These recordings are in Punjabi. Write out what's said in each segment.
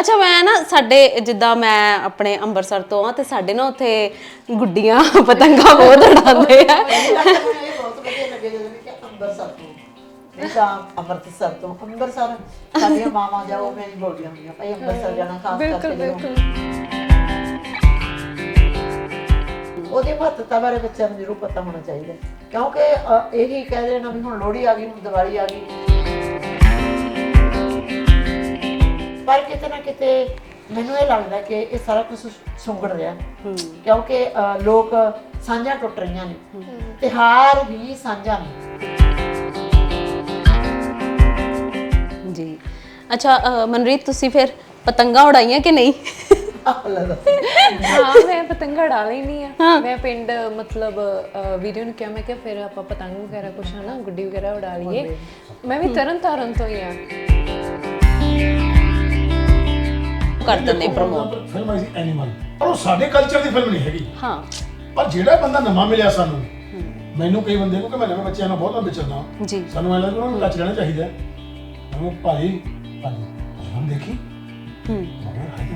ਅੱਛਾ ਮੈਂ ਨਾ ਸਾਡੇ ਜਿੱਦਾਂ ਮੈਂ ਆਪਣੇ ਅੰਮ੍ਰਿਤਸਰ ਤੋਂ ਆ ਤੇ ਸਾਡੇ ਨਾ ਉੱਥੇ ਗੁੱਡੀਆਂ ਪਤੰਗਾ ਬਹੁਤ ਉਡਾਉਂਦੇ ਆ। ਬਹੁਤ ਵਧੀਆ ਲੱਗੇ ਜਦੋਂ ਮੈਂ ਕਿ ਅੰਮ੍ਰਿਤਸਰ ਤੋਂ। ਨਹੀਂ ਤਾਂ ਅੰਮ੍ਰਿਤਸਰ ਤੋਂ। ਅੰਮ੍ਰਿਤਸਰ ਸਾਡੀਆਂ ਮਾਵਾਂ ਜਾ ਉਹ ਮੇਰੀ ਬੋਲੀਆਂ ਹੁੰਦੀਆਂ। ਭਾਈ ਅੰਮ੍ਰਿਤਸਰ ਜਾਣਾ ਖਾਸ ਕਰਕੇ ਜਦੋਂ ਉਹਦੀ ਮਹੱਤਤਾ ਬਾਰੇ ਬੱਚਿਆਂ ਨੂੰ ਜ਼ਰੂਰ ਪਤਾ ਹੋਣਾ ਚਾਹੀਦਾ। ਕਿਉਂਕਿ ਅ, ਇਹੀ ਕਹਿ ਰਹੇ ਨਾ ਵੀ ਹੁਣ ਲੋਹੜੀ ਆ ਗਈ ਹੁਣ ਦੀਵਾਲੀ ਆ ਗਈ। ਪਰ ਕਿਤੇ ਨਾ ਕਿਤੇ ਮੈਨੂੰ ਇਹ ਲੱਗਦਾ ਕਿ ਇਹ ਸਾਰਾ ਕੁਝ ਸੁੰਗੜ ਰਿਹਾ। ਕਿਉਂਕਿ ਅ, ਲੋਕ ਸਾਂਝਾਂ ਟੁੱਟ ਰਹੀਆਂ ਨੇ। ਤਿਹਾਰ ਵੀ ਸਾਂਝਾ ਨੇ। ਜੀ। ਅੱਛਾ ਅ, ਮਨਰੀਤ ਤੁਸੀਂ ਫਿਰ ਪਤੰਗਾ ਉਡਾਈਆਂ ਕਿ ਨਹੀਂ। ਹਾਂ ਮੈਂ ਪਤੰਗਾ ਉਡਾ ਲੈਣੀ ਆ ਮੈਂ ਪਿੰਡ ਮਤਲਬ ਵੀਡੀਓ ਨੂੰ ਕਿਹਾ ਮੈਂ ਕਿ ਫਿਰ ਆਪਾਂ ਪਤੰਗ ਵਗੈਰਾ ਕੁਛ ਹਨਾ ਗੁੱਡੀ ਵਗੈਰਾ ਉਡਾ ਲਈਏ। ਮੈਂ ਵੀ ਤਰਨ ਤਾਰਨ ਤੋਂ ਹੀ ਆ ਕਰ ਦਿੰਦੇ ਪ੍ਰਮੋਟ ਫਿਲਮ ਆਈ ਸੀ ਐਨੀਮਲ ਪਰ ਉਹ ਸਾਡੇ ਕਲਚਰ ਦੀ ਫਿਲਮ ਨਹੀਂ ਹੈਗੀ। ਹਾਂ। ਪਰ ਜਿਹੜਾ ਬੰਦਾ ਨਵਾਂ ਮਿਲਿਆ ਸਾਨੂੰ ਮੈਨੂੰ ਕਈ ਬੰਦੇ ਨੂੰ ਕਿ ਮੈਂ ਨਵੇਂ ਬੱਚਿਆਂ ਨਾਲ ਬਹੁਤ ਵਿਚਰਦਾ ਜੀ। ਸਾਨੂੰ ਐਂ ਲੱਗਦਾ ਉਹਨਾਂ ਨੂੰ ਟੱਚ ਰਹਿਣਾ ਚਾਹੀਦਾ। ਹੈ। ਮੈਂ ਭਾਈ ਭਾਈ ਫਿਲਮ ਦੇਖੀ। ਹੂੰ। ਮਗਰ ਹਾਈ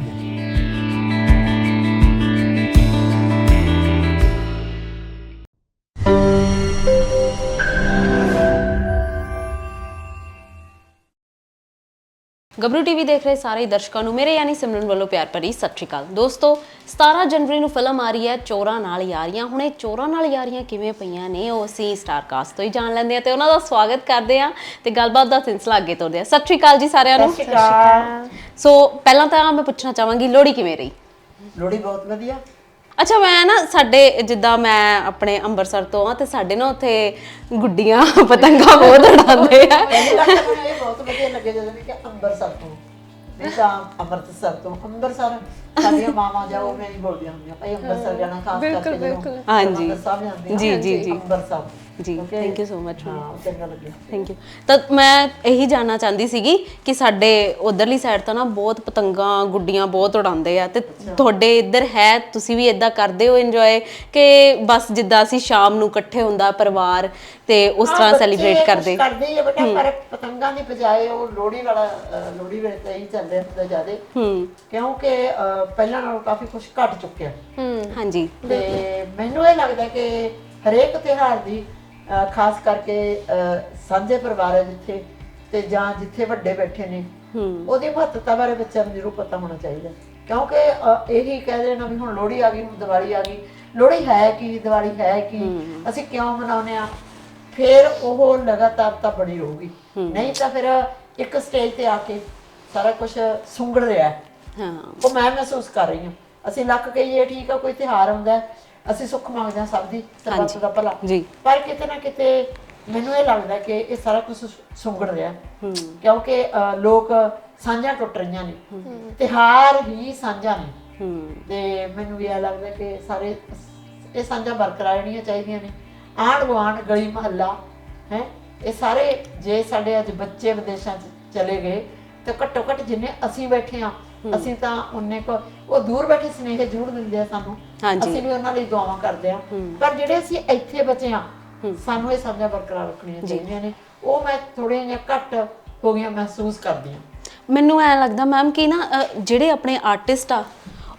ਗੱਭਰੂ ਟੀਵੀ ਦੇਖ ਰਹੇ ਸਾਰੇ ਦਰਸ਼ਕਾਂ ਨੂੰ ਮੇਰੇ ਯਾਨੀ ਸਿਮਰਨ ਵੱਲੋਂ ਪਿਆਰ ਭਰੀ ਸਤਿ ਸ਼੍ਰੀ ਅਕਾਲ। ਦੋਸਤੋ 17 ਜਨਵਰੀ ਨੂੰ ਫਿਲਮ ਆ ਰਹੀ ਹੈ ਚੋਰਾਂ ਨਾਲ ਯਾਰੀਆਂ। ਹੁਣ ਇਹ ਚੋਰਾਂ ਨਾਲ ਯਾਰੀਆਂ ਕਿਵੇਂ ਪਈਆਂ ਨੇ ਉਹ ਅਸੀਂ ਸਟਾਰ ਕਾਸਟ ਤੋਂ ਹੀ ਜਾਣ ਲੈਂਦੇ ਆ ਤੇ ਉਹਨਾਂ ਦਾ ਸਵਾਗਤ ਕਰਦੇ ਆ ਤੇ ਗੱਲਬਾਤ ਦਾ ਸਿਲਸਿਲਾ ਅੱਗੇ ਤੋਰਦੇ ਆ ਸਤਿ ਸ਼੍ਰੀ ਅਕਾਲ ਜੀ ਸਾਰਿਆਂ ਨੂੰ। ਸਤਿ ਸ਼੍ਰੀ ਅਕਾਲ। ਸੋ ਪਹਿਲਾਂ ਤਾਂ ਮੈਂ ਪੁੱਛਣਾ ਚਾਹਾਂਗੀ ਲੋਹੜੀ ਕਿਵੇਂ ਰਹੀ? ਲੋਹੜੀ ਬਹੁਤ ਵਧੀਆ। ਅੱਛਾ, ਮੈਂ ਨਾ ਸਾਡੇ ਜਿੱਦਾਂ ਮੈਂ ਆਪਣੇ ਅੰਮ੍ਰਿਤਸਰ ਤੋਂ ਆ ਤੇ ਸਾਡੇ ਨਾ ਉੱਥੇ ਗੁੱਡੀਆਂ, ਪਤੰਗਾ ਬਹੁਤ ਉਡਾਉਂਦੇ ਆ। ਪਹਿਲੀ ਗੱਲ ਮੈਨੂੰ ਇਹ ਬਹੁਤ ਵਧੀਆ ਲੱਗੇ ਜਦੋਂ ਮੈਂ ਕਿ ਅੰਮ੍ਰਿਤਸਰ ਤੋਂ, ਨਹੀਂ ਤਾਂ ਅੰਮ੍ਰਿਤਸਰ ਤੋਂ ਅੰਮ੍ਰਿਤਸਰ ਸਾਡੀਆਂ ਮਾਵਾਂ ਜਾ ਉਹ ਮੇਰੀ ਬੋਲੀਆਂ ਹੁੰਦੀਆਂ। ਭਾਈ ਅੰਮ੍ਰਿਤਸਰ ਜਾਣਾ ਖਾਸ ਕਰਕੇ ਜਦੋਂ ਹਾਂਜੀ। ਸਾਹਿਬ ਜਾਂਦੇ ਆ। ਜੀ, ਜੀ, ਜੀ। Amritsar ji. Okay? Thank you so much ਹਾਂ ਚੰਗਾ ਲੱਗਿਆ। ਥੈਂਕ ਯੂ ਤਾਂ ਮੈਂ ਇਹੀ ਜਾਨਣਾ ਚਾਹੁੰਦੀ ਸੀਗੀ ਕਿ ਸਾਡੇ ਉਧਰਲੀ ਸਾਈਡ ਤਾਂ ਨਾ ਬਹੁਤ ਪਤੰਗਾਂ ਗੁੱਡੀਆਂ ਬਹੁਤ ਉਡਾਉਂਦੇ ਆ ਤੇ ਤੁਹਾਡੇ ਇੱਧਰ ਹੈ ਤੁਸੀਂ ਵੀ ਇਦਾਂ ਕਰਦੇ ਹੋ ਇੰਜੋਏ ਕਿ ਬਸ ਜਿੱਦਾਂ ਅਸੀਂ ਸ਼ਾਮ ਨੂੰ ਇਕੱਠੇ ਹੁੰਦਾ ਪਰਿਵਾਰ ਤੇ ਉਸ ਹਾਂ, ਤਰ੍ਹਾਂ ਸੈਲੀਬ੍ਰੇਟ ਕਰਦੇ? ਕਰਦੇ ਹੀ ਆ ਬੇਟਾ ਪਰ ਪਤੰਗਾਂ ਦੀ ਬਜਾਏ ਉਹ ਲੋਹੜੀ ਵਾਲਾ ਲੋਹੜੀ ਵੇਲੇ ਤਾਂ ਇਹੀ ਚੱਲ ਰਿਹਾ ਹੁੰਦਾ ਜ਼ਿਆਦੇ। ਹੂੰ। ਕਿਉਂਕਿ ਅ, ਪਹਿਲਾਂ ਨਾਲੋਂ ਕਾਫੀ ਕੁਝ ਘਟ ਚੁੱਕਿਆ। ਹਾਂਜੀ। ਤੇ ਮੈਨੂੰ ਇਹ ਲੱਗਦਾ ਕਿ ਹਰੇਕ ਤਿਉਹਾਰ ਦੀ ਅ, ਖਾਸ ਕਰਕੇ ਸਾਂਝੇ ਪਰਿਵਾਰ ਹੈ ਜਿੱਥੇ ਤੇ ਜਾਂ ਜਿੱਥੇ ਵੱਡੇ ਬੈਠੇ ਨੇ ਉਹਦੀ ਮਹੱਤਤਾ ਬਾਰੇ ਬੱਚਿਆਂ ਨੂੰ ਜ਼ਰੂਰ ਪਤਾ ਹੋਣਾ ਚਾਹੀਦਾ। ਕਿਉਂਕਿ ਇਹੀ ਕਹਿ ਰਹੇ ਨਾ ਵੀ ਹੁਣ ਲੋਹੜੀ ਆ ਗਈ ਹੁਣ ਦੀਵਾਲੀ ਆ ਗਈ। ਲੋਹੜੀ ਹੈ ਕੀ ਦੀਵਾਲੀ ਹੈ ਕੀ ਅਸੀਂ ਕਿਉਂ ਮਨਾਉਂਦੇ ਆ ਫਿਰ ਉਹ ਲਗਾਤਾਰਤਾ ਬਣੀ ਰਹੂਗੀ। ਨਹੀਂ ਤਾਂ ਫਿਰ ਇੱਕ ਸਟੇਜ ਤੇ ਆ ਕੇ ਸਾਰਾ ਕੁਝ ਸੁੰਗੜ ਰਿਹਾ ਹੈ। ਹਾਂ। ਉਹ ਮੈਂ ਮਹਿਸੂਸ ਕਰ ਰਹੀ ਹਾਂ। ਅਸੀਂ ਲੱਕ ਕਹੀਏ ਠੀਕ ਆ ਕੋਈ ਤਿਹਾਰ ਹੁੰਦਾ ਹੈ, ਅਸੀਂ ਸੁੱਖ ਮੰਗਦੇ ਹਾਂ ਸਭ ਦੀ ਸਰਬੱਤ ਦਾ ਭਲਾ। ਜੀ। ਪਰ ਕਿਤੇ ਨਾ ਕਿਤੇ ਮੈਨੂੰ ਇਹ ਲੱਗਦਾ ਕਿ ਇਹ ਸਾਰਾ ਕੁਝ ਸੁੰਗੜ ਰਿਹਾ ਹੈ। ਕਿਉਂਕਿ ਲੋਕ ਸਾਂਝਾਂ ਟੁੱਟ ਰਹੀਆਂ ਨੇ। ਤਿਹਾਰ ਹੀ ਸਾਂਝਾ ਨੇ। ਹੂੰ। ਤੇ ਮੈਨੂੰ ਵੀ ਇਹ ਲੱਗਦਾ ਕਿ ਸਾਰੇ ਇਹ ਸਾਂਝਾਂ ਬਰਕਰਾਰ ਰਹਿਣੀਆਂ ਚਾਹੀਦੀਆਂ ਨੇ। ਆਂਢ ਗੁਆਂਢ ਗਲੀ ਮਹੱਲਾ ਹੈ ਇਹ ਸਾਰੇ ਜੇ ਸਾਡੇ ਅੱਜ ਬੱਚੇ ਵਿਦੇਸ਼ਾਂ 'ਚ ਚਲੇ ਗਏ ਤੇ ਘੱਟੋ ਘੱਟ ਜਿੰਨੇ ਅਸੀਂ ਬੈਠੇ ਆ ਅਸੀਂ ਤਾਂ ਉਹਨੇ ਕੋ ਉਹ ਦੂਰ ਬੈਠੇ ਸਨੇਹ ਜੂੜ ਦਿੰਦੇ ਆ ਸਾਨੂੰ। ਹਾਂਜੀ। ਅਸੀਂ ਵੀ ਉਹਨਾਂ ਲਈ ਦੁਆਵਾਂ ਕਰਦੇ ਆ ਪਰ ਜਿਹੜੇ ਅਸੀਂ ਇੱਥੇ ਬਚੇ ਆ ਸਾਨੂੰ ਇਹ ਸਾਂਝਾਂ ਬਰਕਰਾਰ ਰੱਖਣੀਆਂ ਚਾਹੀਦੀਆਂ ਨੇ। ਉਹ ਮੈਂ ਥੋੜ੍ਹੀਆਂ ਜਿਹੀਆਂ ਘੱਟ ਹੋ ਗਈਆਂ ਮਹਿਸੂਸ ਕਰਦੀ ਆ ਮੈਨੂੰ ਐ ਲੱਗਦਾ ਮੈਮ ਕਿ ਨਾ ਅ, ਜਿਹੜੇ ਆਪਣੇ ਆਰਟਿਸਟ ਆ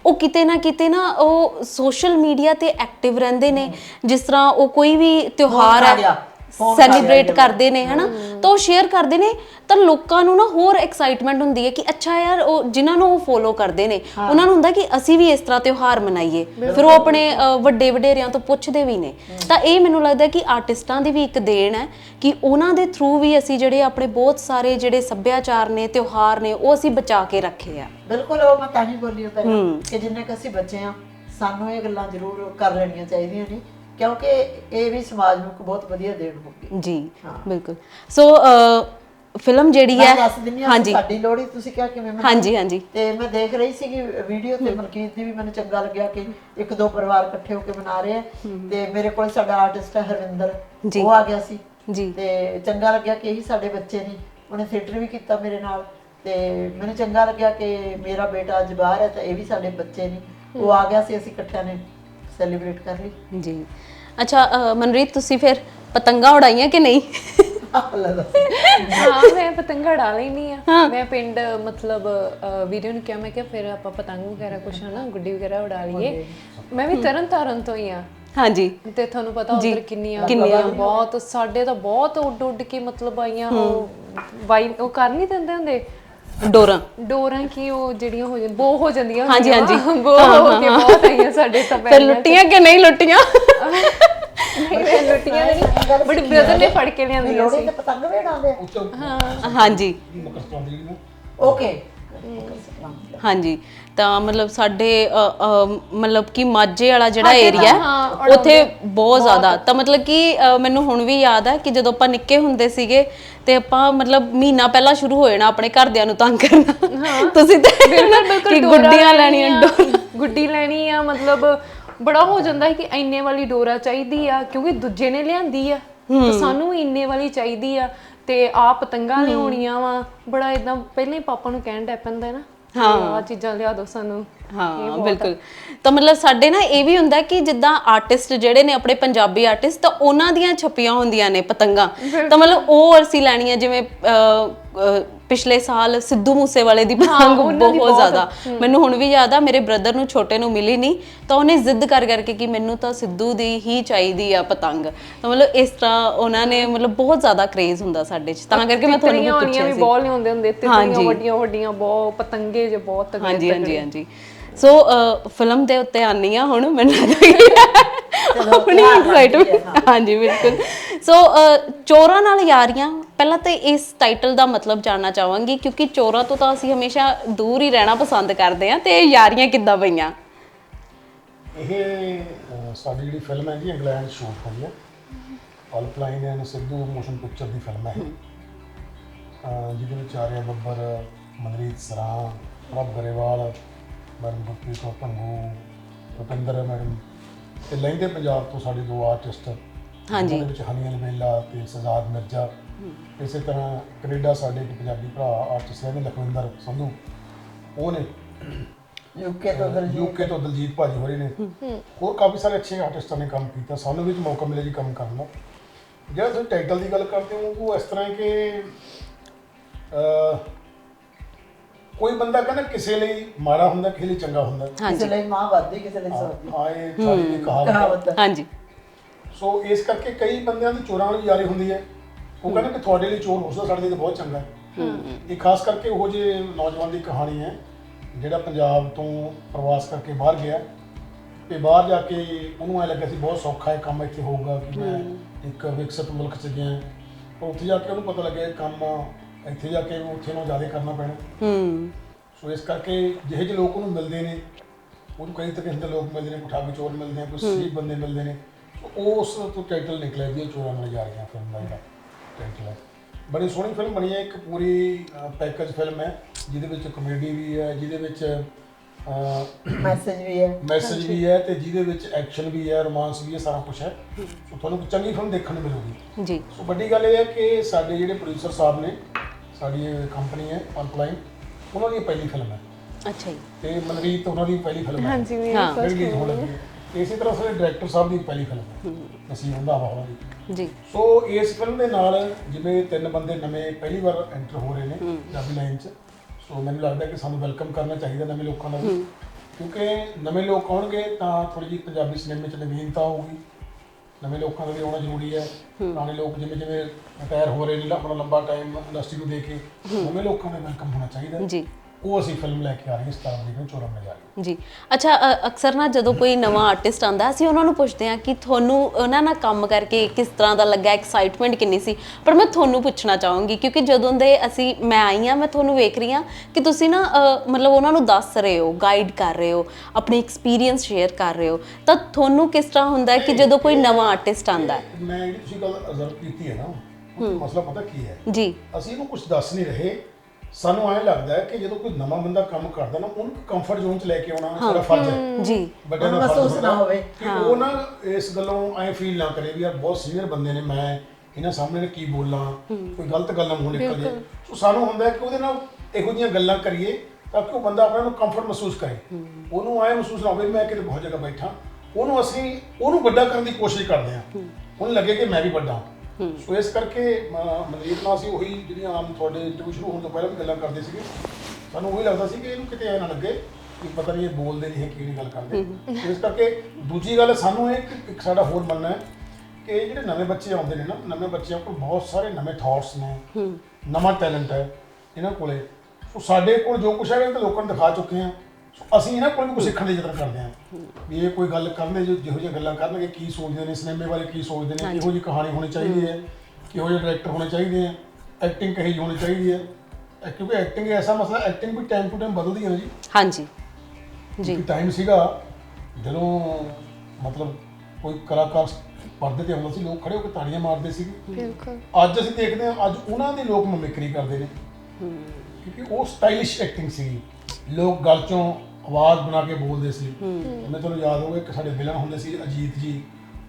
ਉਹ ਕਿਤੇ ਨਾ ਕਿਤੇ ਨਾ ਉਹ ਸੋਸ਼ਲ ਮੀਡੀਆ ਤੇ ਐਕਟਿਵ ਰਹਿੰਦੇ ਨੇ। ਜਿਸ ਤਰ੍ਹਾਂ ਉਹ ਕੋਈ ਵੀ ਤਿਉਹਾਰ ਆ ਹੈ ਗਿਆ ਸੈਲੀਬ੍ਰੇਟ। ਕਰਦੇ ਨੇ ਹਨਾ? ਤਾਂ ਉਹ ਸ਼ੇਅਰ ਕਰਦੇ ਨੇ ਤਾਂ ਲੋਕਾਂ ਨੂੰ ਨਾ ਹੋਰ ਐਕਸਾਈਟਮੈਂਟ ਹੁੰਦੀ ਹੈ ਕਿ ਅੱਛਾ ਯਾਰ ਉਹ ਜਿਨ੍ਹਾਂ ਨੂੰ ਉਹ ਫੋਲੋ ਕਰਦੇ ਨੇ ਉਹਨਾਂ ਨੂੰ ਹੁੰਦਾ ਕਿ ਅਸੀਂ ਵੀ ਇਸ ਤਰ੍ਹਾਂ ਤਿਉਹਾਰ ਮਨਾਈਏ। ਫਿਰ ਉਹ ਆਪਣੇ ਵੱਡੇ ਵਡੇਰਿਆਂ ਤੋਂ ਪੁੱਛਦੇ ਵੀ ਨੇ। ਤਾਂ ਇਹ ਮੈਨੂੰ ਲੱਗਦਾ ਕਿ ਆਰਟਿਸਟਾਂ ਦੀ ਵੀ ਇੱਕ ਦੇਣ ਹੈ ਕਿ ਉਹਨਾਂ ਦੇ ਥਰੂ ਵੀ ਅਸੀਂ ਜਿਹੜੇ ਆਪਣੇ ਬਹੁਤ ਸਾਰੇ ਜਿਹੜੇ ਸੱਭਿਆਚਾਰ ਨੇ ਤਿਉਹਾਰ ਨੇ ਉਹ ਅਸੀਂ ਬਚਾ ਕੇ ਰੱਖੇ ਆ। ਬਿਲਕੁਲ ਉਹ ਮੈਂ ਤਾਂ ਹੀ ਬੋਲੀ ਪਹਿਲਾਂ ਕਿ ਜਿੰਨੇ ਕ ਅਸੀਂ ਬੱਚੇ ਆ ਸਾਨੂੰ ਇਹ ਗੱਲਾਂ ਜ਼ਰੂਰ ਕਰ ਲੈਣੀਆਂ ਚਾਹੀਦੀਆਂ ਨੇ। ਕਿਉਂਕਿ ਇਹ ਵੀ ਸਮਾਜ ਨੂੰ ਇੱਕ ਬਹੁਤ ਵਧੀਆ ਦੇਣ ਹੋਊਗੀ। ਜੀ ਬਿਲਕੁਲ। ਸੋ ਫਿਲਮ ਜਿਹੜੀ ਮੈਂ ਹੈ ਦੱਸ ਦਿੰਦੀ ਹਾਂ ਹਾਂਜੀ। ਸਾਡੀ ਲੋਹੜੀ ਤੁਸੀਂ ਕਿਹਾ ਕਿਵੇਂ ਮਨਾਈ? ਹਾਂਜੀ ਹਾਂਜੀ। ਤੇ ਮੈਂ ਦੇਖ ਰਹੀ ਸੀਗੀ ਵੀਡੀਓ ਤੇ ਮਲਕੀਤ ਦੀ ਵੀ ਮੈਨੂੰ ਚੰਗਾ ਲੱਗਿਆ ਕਿ ਇੱਕ ਦੋ ਪਰਿਵਾਰ ਇਕੱਠੇ ਹੋ ਕੇ ਮਨਾ ਰਹੇ ਆ। ਤੇ ਮੇਰੇ ਕੋਲ ਸਾਡਾ ਆਰਟਿਸਟ ਹੈ ਹਰਵਿੰਦਰ। ਜੀ। ਉਹ ਆ ਗਿਆ ਸੀ। ਜੀ। ਤੇ ਚੰਗਾ ਲੱਗਿਆ ਕਿ ਇਹੀ ਸਾਡੇ ਬੱਚੇ ਨੇ। ਉਹਨੇ ਥੀਏਟਰ ਵੀ ਕੀਤਾ ਮੇਰੇ ਨਾਲ। ਤੇ ਮੈਨੂੰ ਚੰਗਾ ਲੱਗਿਆ ਕਿ ਮੇਰਾ ਬੇਟਾ ਅੱਜ ਬਾਹਰ ਹੈ ਤਾਂ ਇਹ ਵੀ ਸਾਡੇ ਬੱਚੇ ਨੇ। ਉਹ ਆ ਗਿਆ ਸੀ ਅਸੀਂ ਇਕੱਠਿਆਂ ਨੇ ਸੈਲੀਬ੍ਰੇਟ ਕਰ ਲਈ। ਜੀ। ਅੱਛਾ ਅ, ਮਨਰੀਤ ਤੁਸੀਂ ਫਿਰ ਪਤੰਗਾ ਉਡਾਈਆਂ ਕਿ ਨਹੀਂ? ਆਹ ਲੈ ਦੱਸ ਹਾਂ ਮੈਂ ਪਤੰਗ ਉਡਾ ਲੈਣੀ ਆ ਮੈਂ ਪਿੰਡ ਮਤਲਬ ਵੀਡੀਓ ਨੂੰ ਕਿਹਾ ਮੈਂ ਕਿਹਾ ਫਿਰ ਆਪਾਂ ਪਤੰਗ ਵਗੈਰਾ ਕੁਛ ਹਨਾ ਗੁੱਡੀ ਵਗੈਰਾ ਉਡਾ ਲਈਏ। ਮੈਂ ਵੀ ਤਰਨ ਤਾਰਨ ਤੋਂ ਹੀ ਆ ਹਾਂਜੀ। ਤੇ ਤੁਹਾਨੂੰ ਪਤਾ ਉਧਰ ਕਿੰਨੀਆਂ ਕਿੰਨੀਆਂ। ਬਹੁਤ ਸਾਡੇ ਤਾਂ ਬਹੁਤ ਉੱਡ ਉੱਡ ਕੇ ਮਤਲਬ ਆਈਆਂ ਉਹ ਵਾਈ ਉਹ ਕਰ ਨਹੀਂ ਦਿੰਦੇ ਹੁੰਦੇ। ਡੋਰਾਂ। ਡੋਰਾਂ ਕੀ ਉਹ ਜਿਹੜੀਆਂ ਹੋ ਜਾਂਦੀਆਂ ਬੋ ਹੋ ਜਾਂਦੀਆਂ ਹਾਂਜੀ, ਹੁੰਦੀਆਂ। ਹਾਂਜੀ। ਬੋ ਹੋ ਕੇ ਬਹੁਤ ਆਈਆਂ ਸਾਡੇ ਤਾਂ ਫਿਰ 'ਚ। ਲੁੱਟੀਆਂ ਕਿ ਨਹੀਂ ਲੁੱਟੀਆਂ? ਨਹੀਂ ਨਹੀਂ ਲੁੱਟੀਆਂ ਨਹੀਂ। ਬਟ ਬ੍ਰਦਰ ਨੇ ਫੜ ਕੇ ਲਿਆਂਦੀਆਂ ਲੋੜੀ ਸੀ। ਤੇ ਪਤੰਗ ਵੀ ਉਡਾਉਂਦੇ ਆ। ਉੱਤੇ ਹਾਂਜੀ। ਮਕਰ ਸੰਕਰਾਂਤੀ ਜਿਹੜੀ ਨਾ। ਓਕੇ ਹਾਂਜੀ। ਤਾਂ ਮਤਲਬ ਸਾਡੇ ਅ, ਅ, ਮਤਲਬ ਕਿ ਮਾਝੇ ਵਾਲਾ ਜਿਹੜਾ ਏਰੀਆ ਉੱਥੇ ਬਹੁਤ ਜ਼ਿਆਦਾ। ਤਾਂ ਮਤਲਬ ਕਿ ਅ, ਮੈਨੂੰ ਹੁਣ ਵੀ ਯਾਦ ਹੈ ਕਿ ਜਦੋਂ ਆਪਾਂ ਨਿੱਕੇ ਹੁੰਦੇ ਸੀਗੇ ਤੇ ਆਪਾਂ ਮਤਲਬ ਮਹੀਨਾ ਪਹਿਲਾਂ ਸ਼ੁਰੂ ਹੋ ਜਾਣਾ ਆਪਣੇ ਘਰਦਿਆਂ ਨੂੰ ਤੰਗ ਕਰਨਾ। ਤੁਸੀਂ ਤੇ ਬਿਲਕੁਲ ਬਿਲਕੁਲ ਕਿ ਡੋਰਾ ਗੁੱਡੀਆਂ ਲੈਣੀ ਲੈਣੀਆਂ ਗੁੱਡੀ ਲੈਣੀ ਆ ਮਤਲਬ ਬੜਾ ਹੋ ਜਾਂਦਾ ਹੈ ਕਿ ਇੰਨੇ ਵਾਲੀ ਡੋਰਾ ਚਾਹੀਦੀ ਆ ਕਿਉਂਕਿ ਦੂਜੇ ਨੇ ਲਿਆਂਦੀ ਆ। ਤਾਂ ਸਾਨੂੰ ਵੀ ਇੰਨੇ ਵਾਲੀ ਚਾਹੀਦੀ ਆ ਤੇ ਆ ਪਤੰਗਾਂ ਲਿਆਉਣੀਆਂ ਵਾ। ਬੜਾ ਇਦਾਂ ਪਹਿਲਾਂ ਹੀ ਪਾਪਾ ਨੂੰ ਕਹਿਣ ਡੈ ਪੈਂਦਾ ਹੈ ਨਾ। ਹਾਂ। ਚੀਜ਼ਾਂ ਲਿਆ ਦਿਓ ਸਾਨੂੰ। ਹਾਂ ਬਿਲਕੁਲ। ਤਾਂ ਮਤਲਬ ਸਾਡੇ ਨਾ ਇਹ ਵੀ ਹੁੰਦਾ ਕਿ ਜਿੱਦਾਂ ਆਰਟਿਸਟ ਜਿਹੜੇ ਨੇ ਆਪਣੇ ਪੰਜਾਬੀ ਆਰਟਿਸਟ ਤਾਂ ਉਹਨਾਂ ਦੀਆਂ ਛਪੀਆਂ ਹੁੰਦੀਆਂ ਨੇ ਪਤੰਗਾਂ। ਤਾਂ ਮਤਲਬ ਉਹ ਅਸੀਂ ਲੈਣੀਆਂ ਜਿਵੇਂ ਪਿਛਲੇ ਸਾਲ ਸਿੱਧੂ ਮੂਸੇਵਾਲੇ ਦੀ ਪਤੰਗ ਬਹੁਤ ਜ਼ਿਆਦਾ। ਮੈਨੂੰ ਹੁਣ ਵੀ ਯਾਦ ਆ ਮੇਰੇ ਬ੍ਰਦਰ ਨੂੰ ਛੋਟੇ ਨੂੰ ਮਿਲੀ ਨਹੀਂ ਤਾਂ ਉਹਨੇ ਜ਼ਿੱਦ ਕਰ ਕਰਕੇ ਕਿ ਮੈਨੂੰ ਤਾਂ ਸਿੱਧੂ ਦੀ ਹੀ ਚਾਹੀਦੀ ਆ ਪਤੰਗ। ਤਾਂ ਮਤਲਬ ਇਸ ਤਰ੍ਹਾਂ ਉਹਨਾਂ ਨੇ ਮਤਲਬ ਬਹੁਤ ਜ਼ਿਆਦਾ ਕ੍ਰੇਜ਼ ਹੁੰਦਾ ਸਾਡੇ 'ਚ। ਤਾਂ ਕਰਕੇ ਮੈਂ ਤੁਹਾਨੂੰ ਪੁੱਛਿਆ ਸੀ। ਬਹੁਤ ਲਿਆਉਂਦੇ ਹੁੰਦੇ ਤਿਤਲੀਆਂ ਵੱਡੀਆਂ ਵੱਡੀਆਂ ਬਹੁਤ ਪਤੰਗੇ ਜੇ ਬਹੁਤ ਤਗੜੇ ਹਾਂਜੀ ਹਾਂਜੀ ਹਾਂਜੀ। ਸੋ ਫਿਲਮ ਦੇ ਉੱਤੇ ਆਨੀ ਆ ਹੁਣ ਮੈਨੂੰ ਲੱਗਦਾ ਕਿ ਆਪਣੀ ਐਕਸਾਈਟਮੈਂਟ ਹਾਂਜੀ ਬਿਲਕੁਲ। ਸੋ ਚੋਰਾਂ ਨਾਲ ਯਾਰੀਆਂ ਪਹਿਲਾਂ ਤਾਂ ਇਸ ਟਾਈਟਲ ਦਾ ਮਤਲਬ ਜਾਨਣਾ ਚਾਹਾਂਗੀ ਕਿਉਂਕਿ ਚੋਰਾਂ ਤੋਂ ਤਾਂ ਅਸੀਂ ਹਮੇਸ਼ਾ ਦੂਰ ਹੀ ਰਹਿਣਾ ਪਸੰਦ ਕਰਦੇ ਆ ਤੇ ਯਾਰੀਆਂ ਕਿੱਦਾਂ ਪਈਆਂ? ਇਹ ਸਾਡੀ ਜਿਹੜੀ ਫਿਲਮ ਹੈ ਜੀ ਇੰਗਲੈਂਡ ਸ਼ੂਟ ਹੋਈ ਹੈ। ਅਲਪਲਾਈਨ ਐਂਡ ਸਿੱਧੂ ਮੋਸ਼ਨ ਪਿਕਚਰ ਦੀ ਫਿਲਮ ਹੈ ਜਿਹਦੇ ਵਿੱਚ ਆਰਿਆ ਬੱਬਰ ਮਨਰੀਤ ਸਰਾਂ ਪ੍ਰਭ ਗਰੇਵਾਲ ਮੈਡਮ ਗੁਰਪ੍ਰੀਤ ਕੌਰ ਭੰਗੂ ਰੁਪਿੰਦਰ ਮੈਡਮ। ਤੇ ਲਹਿੰਦੇ ਪੰਜਾਬ ਤੋਂ ਸਾਡੇ ਦੋ ਆਰਟਿਸਟ। ਹਾਂਜੀ। ਉਹਦੇ ਵਿੱਚ ਹਨੀ ਅਲਵੇਲਾ ਤੇ ਸਜ਼ਾਦ ਮਿਰਜ਼ਾ। ਇਸੇ ਤਰ੍ਹਾਂ ਕੈਨੇਡਾ ਸਾਡੇ ਇੱਕ ਪੰਜਾਬੀ ਭਰਾ ਆਰਟਿਸਟ ਨੇ ਲਖਵਿੰਦਰ ਸੰਧੂ। ਉਹ ਨੇ ਯੂਕੇ ਤੋਂ ਦਲਜੀਤ ਯੂਕੇ ਤੋਂ ਦਲਜੀਤ ਭਾਜੀ ਹੋਰੇ ਨੇ। ਹੋਰ ਕਾਫੀ ਸਾਰੇ ਅੱਛੇ ਆਰਟਿਸਟਾਂ ਨੇ ਕੰਮ ਕੀਤਾ। ਸਾਨੂੰ ਵੀ ਮੌਕਾ ਮਿਲਿਆ ਜੀ ਕੰਮ ਕਰਨ ਦਾ। ਜਿਹੜਾ ਤੁਸੀਂ ਟਾਈਟਲ ਦੀ ਗੱਲ ਕਰਦੇ ਹੋ ਉਹ ਇਸ ਤਰ੍ਹਾਂ ਹੈ ਕਿ ਕੋਈ ਬੰਦਾ ਕਹਿੰਦਾ ਕਿਸੇ ਲਈ ਮਾੜਾ ਹੁੰਦਾ ਕਿਸੇ ਲਈ ਚੰਗਾ ਹੁੰਦਾ। ਕਿਸੇ ਲਈ ਮਾਂ ਵੱਧਦੀ ਕਿਸੇ ਲਈ ਸੌਦੀ। ਆਏ ਸਾਡੀ ਦੀ ਕਹਾਵਤ ਹੈ। ਕਹਾਵਤ। ਹੈ। ਹਾਂਜੀ। ਸੋ ਇਸ ਕਰਕੇ ਕਈ ਬੰਦਿਆਂ ਦੀ ਚੋਰਾਂ ਨਾਲ ਵੀ ਯਾਰੀ ਹੁੰਦੀ ਹੈ। ਉਹ ਕਹਿੰਦੇ ਕਿ ਤੁਹਾਡੇ ਲਈ ਚੋਰ ਹੋ ਸਕਦਾ ਸਾਡੇ ਲਈ ਤਾਂ ਬਹੁਤ ਚੰਗਾ ਹੈ। ਇਹ ਖਾਸ ਕਰਕੇ ਉਹ ਜੇ ਨੌਜਵਾਨ ਦੀ ਕਹਾਣੀ ਹੈ ਜਿਹੜਾ ਪੰਜਾਬ ਤੋਂ ਪ੍ਰਵਾਸ ਕਰਕੇ ਬਾਹਰ ਗਿਆ ਤੇ ਬਾਹਰ ਜਾ ਕੇ ਉਹਨੂੰ ਐ ਲੱਗਾ ਸੀ ਬਹੁਤ ਸੌਖਾ ਹੈ ਕੰਮ ਇੱਥੇ ਹੋਊਗਾ ਕਿ ਮੈਂ ਇੱਕ ਵਿਕਸਿਤ ਮੁਲਕ 'ਚ ਗਿਆ। ਪਰ ਉੱਥੇ ਜਾ ਕੇ ਉਹਨੂੰ ਪਤਾ ਲੱਗਿਆ ਇਹ ਕੰਮ ਇੱਥੇ ਜਾ ਕੇ ਉੱਥੇ ਨਾਲੋਂ ਜ਼ਿਆਦਾ ਕਰਨਾ ਪੈਣਾ। ਹੂੰ। ਸੋ ਇਸ ਕਰਕੇ ਜਿਹੇ ਜਿਹੇ ਲੋਕ ਉਹਨੂੰ ਮਿਲਦੇ ਨੇ ਉਹਨੂੰ ਕਈ ਤਰ੍ਹਾਂ ਦੇ ਲੋਕ ਮਿਲਦੇ ਨੇ ਕੁਠਾਗੀ ਚੋਰ ਮਿਲਦੇ ਨੇ ਕੁਝ ਸਹੀ ਬੰਦੇ ਮਿਲਦੇ ਨੇ। ਉਸ ਤੋਂ ਟਾਈਟਲ ਨਿਕਲਿਆ ਜੀ ਇਹ ਚੋਰਾਂ ਨਾਲ ਜਾ ਰਹੀਆਂ ਫਿਲਮ ਦਾ ਜਿਹੜਾ ਟਾਈਟਲ ਹੈ। ਬੜੀ ਸੋਹਣੀ ਫਿਲਮ ਬਣੀ ਹੈ ਇੱਕ ਪੂਰੀ ਪੈਕੇਜ ਫਿਲਮ ਹੈ ਜਿਹਦੇ ਵਿੱਚ ਕਮੇਡੀ ਵੀ ਹੈ ਜਿਹਦੇ ਵਿੱਚ ਮੈਸੇਜ ਵੀ ਹੈ। ਮੈਸੇਜ ਵੀ ਹੈ ਤੇ ਜਿਹਦੇ ਵਿੱਚ ਐਕਸ਼ਨ ਵੀ ਹੈ ਰੋਮਾਂਸ ਵੀ ਹੈ ਸਾਰਾ ਕੁਝ ਹੈ। ਸੋ ਤੁਹਾਨੂੰ ਚੰਗੀ ਫਿਲਮ ਦੇਖਣ ਨੂੰ ਮਿਲੂਗੀ। ਜੀ। ਸੋ ਵੱਡੀ ਗੱਲ ਇਹ ਹੈ ਕਿ ਸਾਡੇ ਜਿਹੜੇ ਪ੍ਰੋਡਿਊਸਰ ਸਾਹਿਬ ਨੇ ਸਾਡੀ ਕੰਪਨੀ ਹੈ ਪਲਪਲਾਈਨ ਉਹਨਾਂ ਦੀ ਇਹ ਪਹਿਲੀ ਫਿਲਮ ਹੈ। ਅੱਛਾ ਜੀ। ਤੇ ਮਨਰੀਤ ਉਹਨਾਂ ਦੀ ਪਹਿਲੀ ਫਿਲਮ ਹੈ। ਹਾਂਜੀ ਮੇਰੀ ਹਾਂ। ਜਿਹੜੀ release ਹੋਣ ਲੱਗੀ ਹੈ ਇਸੇ ਤਰ੍ਹਾਂ ਸਾਡੇ ਡਾਇਰੈਕਟਰ ਸਾਹਿਬ ਦੀ ਪਹਿਲੀ ਫਿਲਮ ਹੈ। ਨਸੀਬ ਰੰਧਾਵਾ ਉਹਨਾਂ ਦੀ ਜੀ। ਸੋ ਇਸ ਫਿਲਮ ਦੇ ਨਾਲ ਜਿਵੇਂ ਤਿੰਨ ਬੰਦੇ ਨਵੇਂ ਪਹਿਲੀ ਵਾਰ ਐਂਟਰ ਹੋ ਰਹੇ ਨੇ ਪੰਜਾਬੀ ਲਾਈਨ 'ਚ ਸੋ ਮੈਨੂੰ ਲੱਗਦਾ ਕਿ ਸਾਨੂੰ ਵੈਲਕਮ ਕਰਨਾ ਚਾਹੀਦਾ ਨਵੇਂ ਲੋਕਾਂ ਦਾ ਵੀ। ਕਿਉਂਕਿ ਨਵੇਂ ਲੋਕ ਆਉਣਗੇ ਤਾਂ ਥੋੜੀ ਜਿਹੀ ਪੰਜਾਬੀ ਸਿਨੇਮੇ 'ਚ ਨਵੀਨਤਾ ਹੋਊਗੀ। ਨਵੇਂ ਲੋਕਾਂ ਦਾ ਵੀ ਆਉਣਾ ਜ਼ਰੂਰੀ ਹੈ। ਪੁਰਾਣੇ ਲੋਕ ਜਿਵੇਂ ਜਿਵੇਂ ਰਿਟਾਇਰ ਹੋ ਰਹੇ ਨੇ ਆਪਣਾ ਲੰਬਾ ਟਾਈਮ ਇੰਡਸਟਰੀ ਨੂੰ ਦੇ ਕੇ ਨਵੇਂ ਲੋਕਾਂ ਦਾ ਵੈਲਕਮ ਹੋਣਾ ਚਾਹੀਦਾ ਹੈ। ਜੀ। ਉਹ ਅਸੀਂ ਫਿਲਮ ਲੈ ਕੇ ਆ ਰਹੇ ਹਾਂ 17 ਤਰੀਕ ਨੂੰ ਚੋਰਾਂ ਰਹੀ ਜੀ। ਅੱਛਾ ਅ- ਅਕਸਰ ਨਾ ਜਦੋਂ ਕੋਈ ਨਵਾਂ ਆਰਟਿਸਟ ਆਂਦਾ ਅਸੀਂ ਉਹਨਾਂ ਨੂੰ ਪੁੱਛਦੇ ਹਾਂ ਕਿ ਤੁਹਾਨੂੰ ਉਹਨਾਂ ਨਾਲ ਕੰਮ ਕਰਕੇ ਕਿਸ ਤਰ੍ਹਾਂ ਦਾ ਲੱਗਾ ਐਕਸਾਈਟਮੈਂਟ ਕਿੰਨੀ ਸੀ? ਪਰ ਮੈਂ ਤੁਹਾਨੂੰ ਪੁੱਛਣਾ ਚਾਹੂੰਗੀ ਕਿਉਂਕਿ ਜਦੋਂ ਦੇ ਅਸੀਂ ਮੈਂ ਆਈ ਹਾਂ ਮੈਂ ਤੁਹਾਨੂੰ ਵੇਖ ਰਹੀ ਹਾਂ ਕਿ ਤੁਸੀਂ ਨਾ ਅ, ਮਤਲਬ ਉਹਨਾਂ ਨੂੰ ਦੱਸ ਰਹੇ ਹੋ ਗਾਈਡ ਕਰ ਰਹੇ ਹੋ ਆਪਣੀ ਐਕਸਪੀਰੀਅੰਸ ਸ਼ੇਅਰ ਕਰ ਰਹੇ ਹੋ ਤਾਂ ਤੁਹਾਨੂੰ ਕਿਸ ਤਰ੍ਹਾਂ ਹੁੰਦਾ ਹੈ ਕਿ ਜਦੋਂ ਕੋਈ ਨਵਾਂ ਆਰਟਿਸਟ ਆਂਦਾ ਹੈ ਮੈਂ ਜਿਹੜੀ ਤੁਸੀਂ ਗੱਲ ਅਬਜ਼ਰਵ ਕੀਤੀ ਹੈ ਨਾ ਉਹ ਮਸਲਾ ਪਤਾ ਕੀ ਹੈ? ਜੀ। ਅਸੀਂ ਇਹਨੂੰ ਕੁਝ ਦੱਸ ਨਹੀਂ ਰਹੇ ਸਾਨੂੰ ਐਂ ਲੱਗਦਾ ਹੈ ਕਿ ਜਦੋਂ ਕੋਈ ਨਵਾਂ ਬੰਦਾ ਕੰਮ ਕਰਦਾ ਨਾ ਉਹਨੂੰ ਕੰਫਰਟ ਜ਼ੋਨ 'ਚ ਲੈ ਕੇ ਆਉਣਾ ਸਾਡਾ ਫਰਜ਼ ਹੈ। ਜੀ। ਵੱਡਿਆਂ ਦਾ ਫਰਜ਼ ਨਾ ਹੋਵੇ। ਕਿ ਉਹ ਨਾ ਇਸ ਗੱਲੋਂ ਐਂ ਫੀਲ ਨਾ ਕਰੇ ਵੀ ਯਾਰ ਬਹੁਤ ਸੀਨੀਅਰ ਬੰਦੇ ਨੇ ਮੈਂ ਇਹਨਾਂ ਸਾਹਮਣੇ ਕੀ ਬੋਲਾਂ ਕੋਈ ਗਲਤ ਗੱਲ ਨਾ ਮੂੰਹ ਨਿਕਲ ਜੇ। ਸੋ ਸਾਨੂੰ ਹੁੰਦਾ ਹੈ ਕਿ ਉਹਦੇ ਨਾਲ ਇਹੋ ਜਿਹੀਆਂ ਗੱਲਾਂ ਕਰੀਏ ਤਾਂ ਕਿ ਉਹ ਬੰਦਾ ਆਪਣੇ ਨੂੰ ਕੰਫਰਟ ਮਹਿਸੂਸ ਕਰੇ। ਉਹਨੂੰ ਐਂ ਮਹਿਸੂਸ ਨਾ ਹੋਵੇ ਵੀ ਮੈਂ ਕਿਤੇ ਬਹੁਤ ਜਗ੍ਹਾ ਬੈਠਾ। ਉਹਨੂੰ ਅਸੀਂ ਉਹਨੂੰ ਵੱਡਾ ਕਰਨ ਦੀ ਕੋਸ਼ਿਸ਼ ਕਰਦੇ ਹਾਂ। ਉਹਨੂੰ ਲੱਗੇ ਕਿ ਮੈਂ ਵੀ ਵੱਡਾ। ਸੋ ਇਸ ਕਰਕੇ ਮਨਦੀਪ ਨਾਲ ਅਸੀਂ ਉਹੀ ਜਿਹੜੀਆਂ ਆਮ ਤੁਹਾਡੇ ਇੰਟਰਵਿਊ ਸ਼ੁਰੂ ਹੋਣ ਤੋਂ ਪਹਿਲਾਂ ਵੀ ਗੱਲਾਂ ਕਰਦੇ ਸੀਗੇ। ਸਾਨੂੰ ਉਹੀ ਲੱਗਦਾ ਸੀ ਕਿ ਇਹਨੂੰ ਕਿਤੇ ਐ ਨਾ ਲੱਗੇ ਕਿ ਪਤਾ ਨਹੀਂ ਇਹ ਬੋਲਦੇ ਨਹੀਂ ਹੈ ਕੀ ਨਹੀਂ ਗੱਲ ਕਰਦੇ ਸੋ ਇਸ ਕਰਕੇ ਦੂਜੀ ਗੱਲ ਸਾਨੂੰ ਇਹ ਕਿ ਇੱਕ ਸਾਡਾ ਹੋਰ ਮੰਨਣਾ ਹੈ ਕਿ ਜਿਹੜੇ ਨਵੇਂ ਬੱਚੇ ਆਉਂਦੇ ਨੇ ਨਾ ਨਵੇਂ ਬੱਚਿਆਂ ਕੋਲ ਬਹੁਤ ਸਾਰੇ ਨਵੇਂ ਥਾਟਸ ਨੇ। ਨਵਾਂ ਟੈਲੈਂਟ ਹੈ ਇਹਨਾਂ ਕੋਲੇ। ਸੋ ਸਾਡੇ ਕੋਲ ਜੋ ਕੁਛ ਹੈ ਇਹ ਤਾਂ ਲੋਕਾਂ ਨੂੰ ਦਿਖਾ ਚੁੱਕੇ ਸੋ ਅਸੀਂ ਇਹਨਾਂ ਕੋਲ ਵੀ ਕੁਝ ਸਿੱਖਣ ਦੀ ਯਤਨ ਕਰਦੇ ਹਾਂ। ਵੀ ਇਹ ਕੋਈ ਗੱਲ ਕਰਨਗੇ ਜੋ ਜਿਹੋ ਜਿਹੀਆਂ ਗੱਲਾਂ ਕਰਨਗੇ ਕੀ ਸੋਚਦੇ ਨੇ ਸਿਨੇਮੇ ਬਾਰੇ ਕੀ ਸੋਚਦੇ ਨੇ ਕਿਹੋ ਜਿਹੀ ਕਹਾਣੀ ਹੋਣੀ ਚਾਹੀਦੀ ਹੈ ਕਿਹੋ ਜਿਹੇ ਡਾਇਰੈਕਟਰ ਹੋਣੇ ਚਾਹੀਦੇ ਹੈ ਐਕਟਿੰਗ ਕਹੀ ਹੋਣੀ ਚਾਹੀਦੀ ਹੈ। ਐ- ਕਿਉਂਕਿ ਐਕਟਿੰਗ ਐਸਾ ਮਸਲਾ ਐਕਟਿੰਗ ਵੀ ਟਾਈਮ ਟੂ ਟਾਈਮ ਬਦਲਦੀ ਹੈ ਨਾ ਜੀ। ਹਾਂਜੀ। ਜੀ। ਕਿ ਟਾਈਮ ਸੀਗਾ ਜਦੋਂ ਮਤਲਬ ਕੋਈ ਕਲਾਕਾਰ ਪਰਦੇ ਤੇ ਆਉਂਦਾ ਸੀ ਲੋਕ ਖੜੇ ਹੋ ਕੇ ਤਾੜੀਆਂ ਮਾਰਦੇ ਸੀਗੇ ਬਿਲਕੁਲ। ਅੱਜ ਅਸੀਂ ਦੇਖਦੇ ਹਾਂ ਅੱਜ ਉਹਨਾਂ ਦੇ ਲੋਕ ਮਿਮਿਕਰੀ ਕਰਦੇ ਨੇ। ਕਿਉਂਕਿ ਉਹ ਸਟਾਈਲਿਸ਼ ਐਕਟਿੰਗ ਸੀ ਲੋਕ ਗੱਲ ਚੋਂ ਆਵਾਜ਼ ਬਣਾ ਕੇ ਬੋਲਦੇ ਸੀ। ਮੈਂ ਤੁਹਾਨੂੰ ਯਾਦ ਹੋਊਗਾ ਕਿ ਸਾਡੇ ਵਿਲਨ ਹੁੰਦੇ ਸੀ ਅਜੀਤ ਜੀ।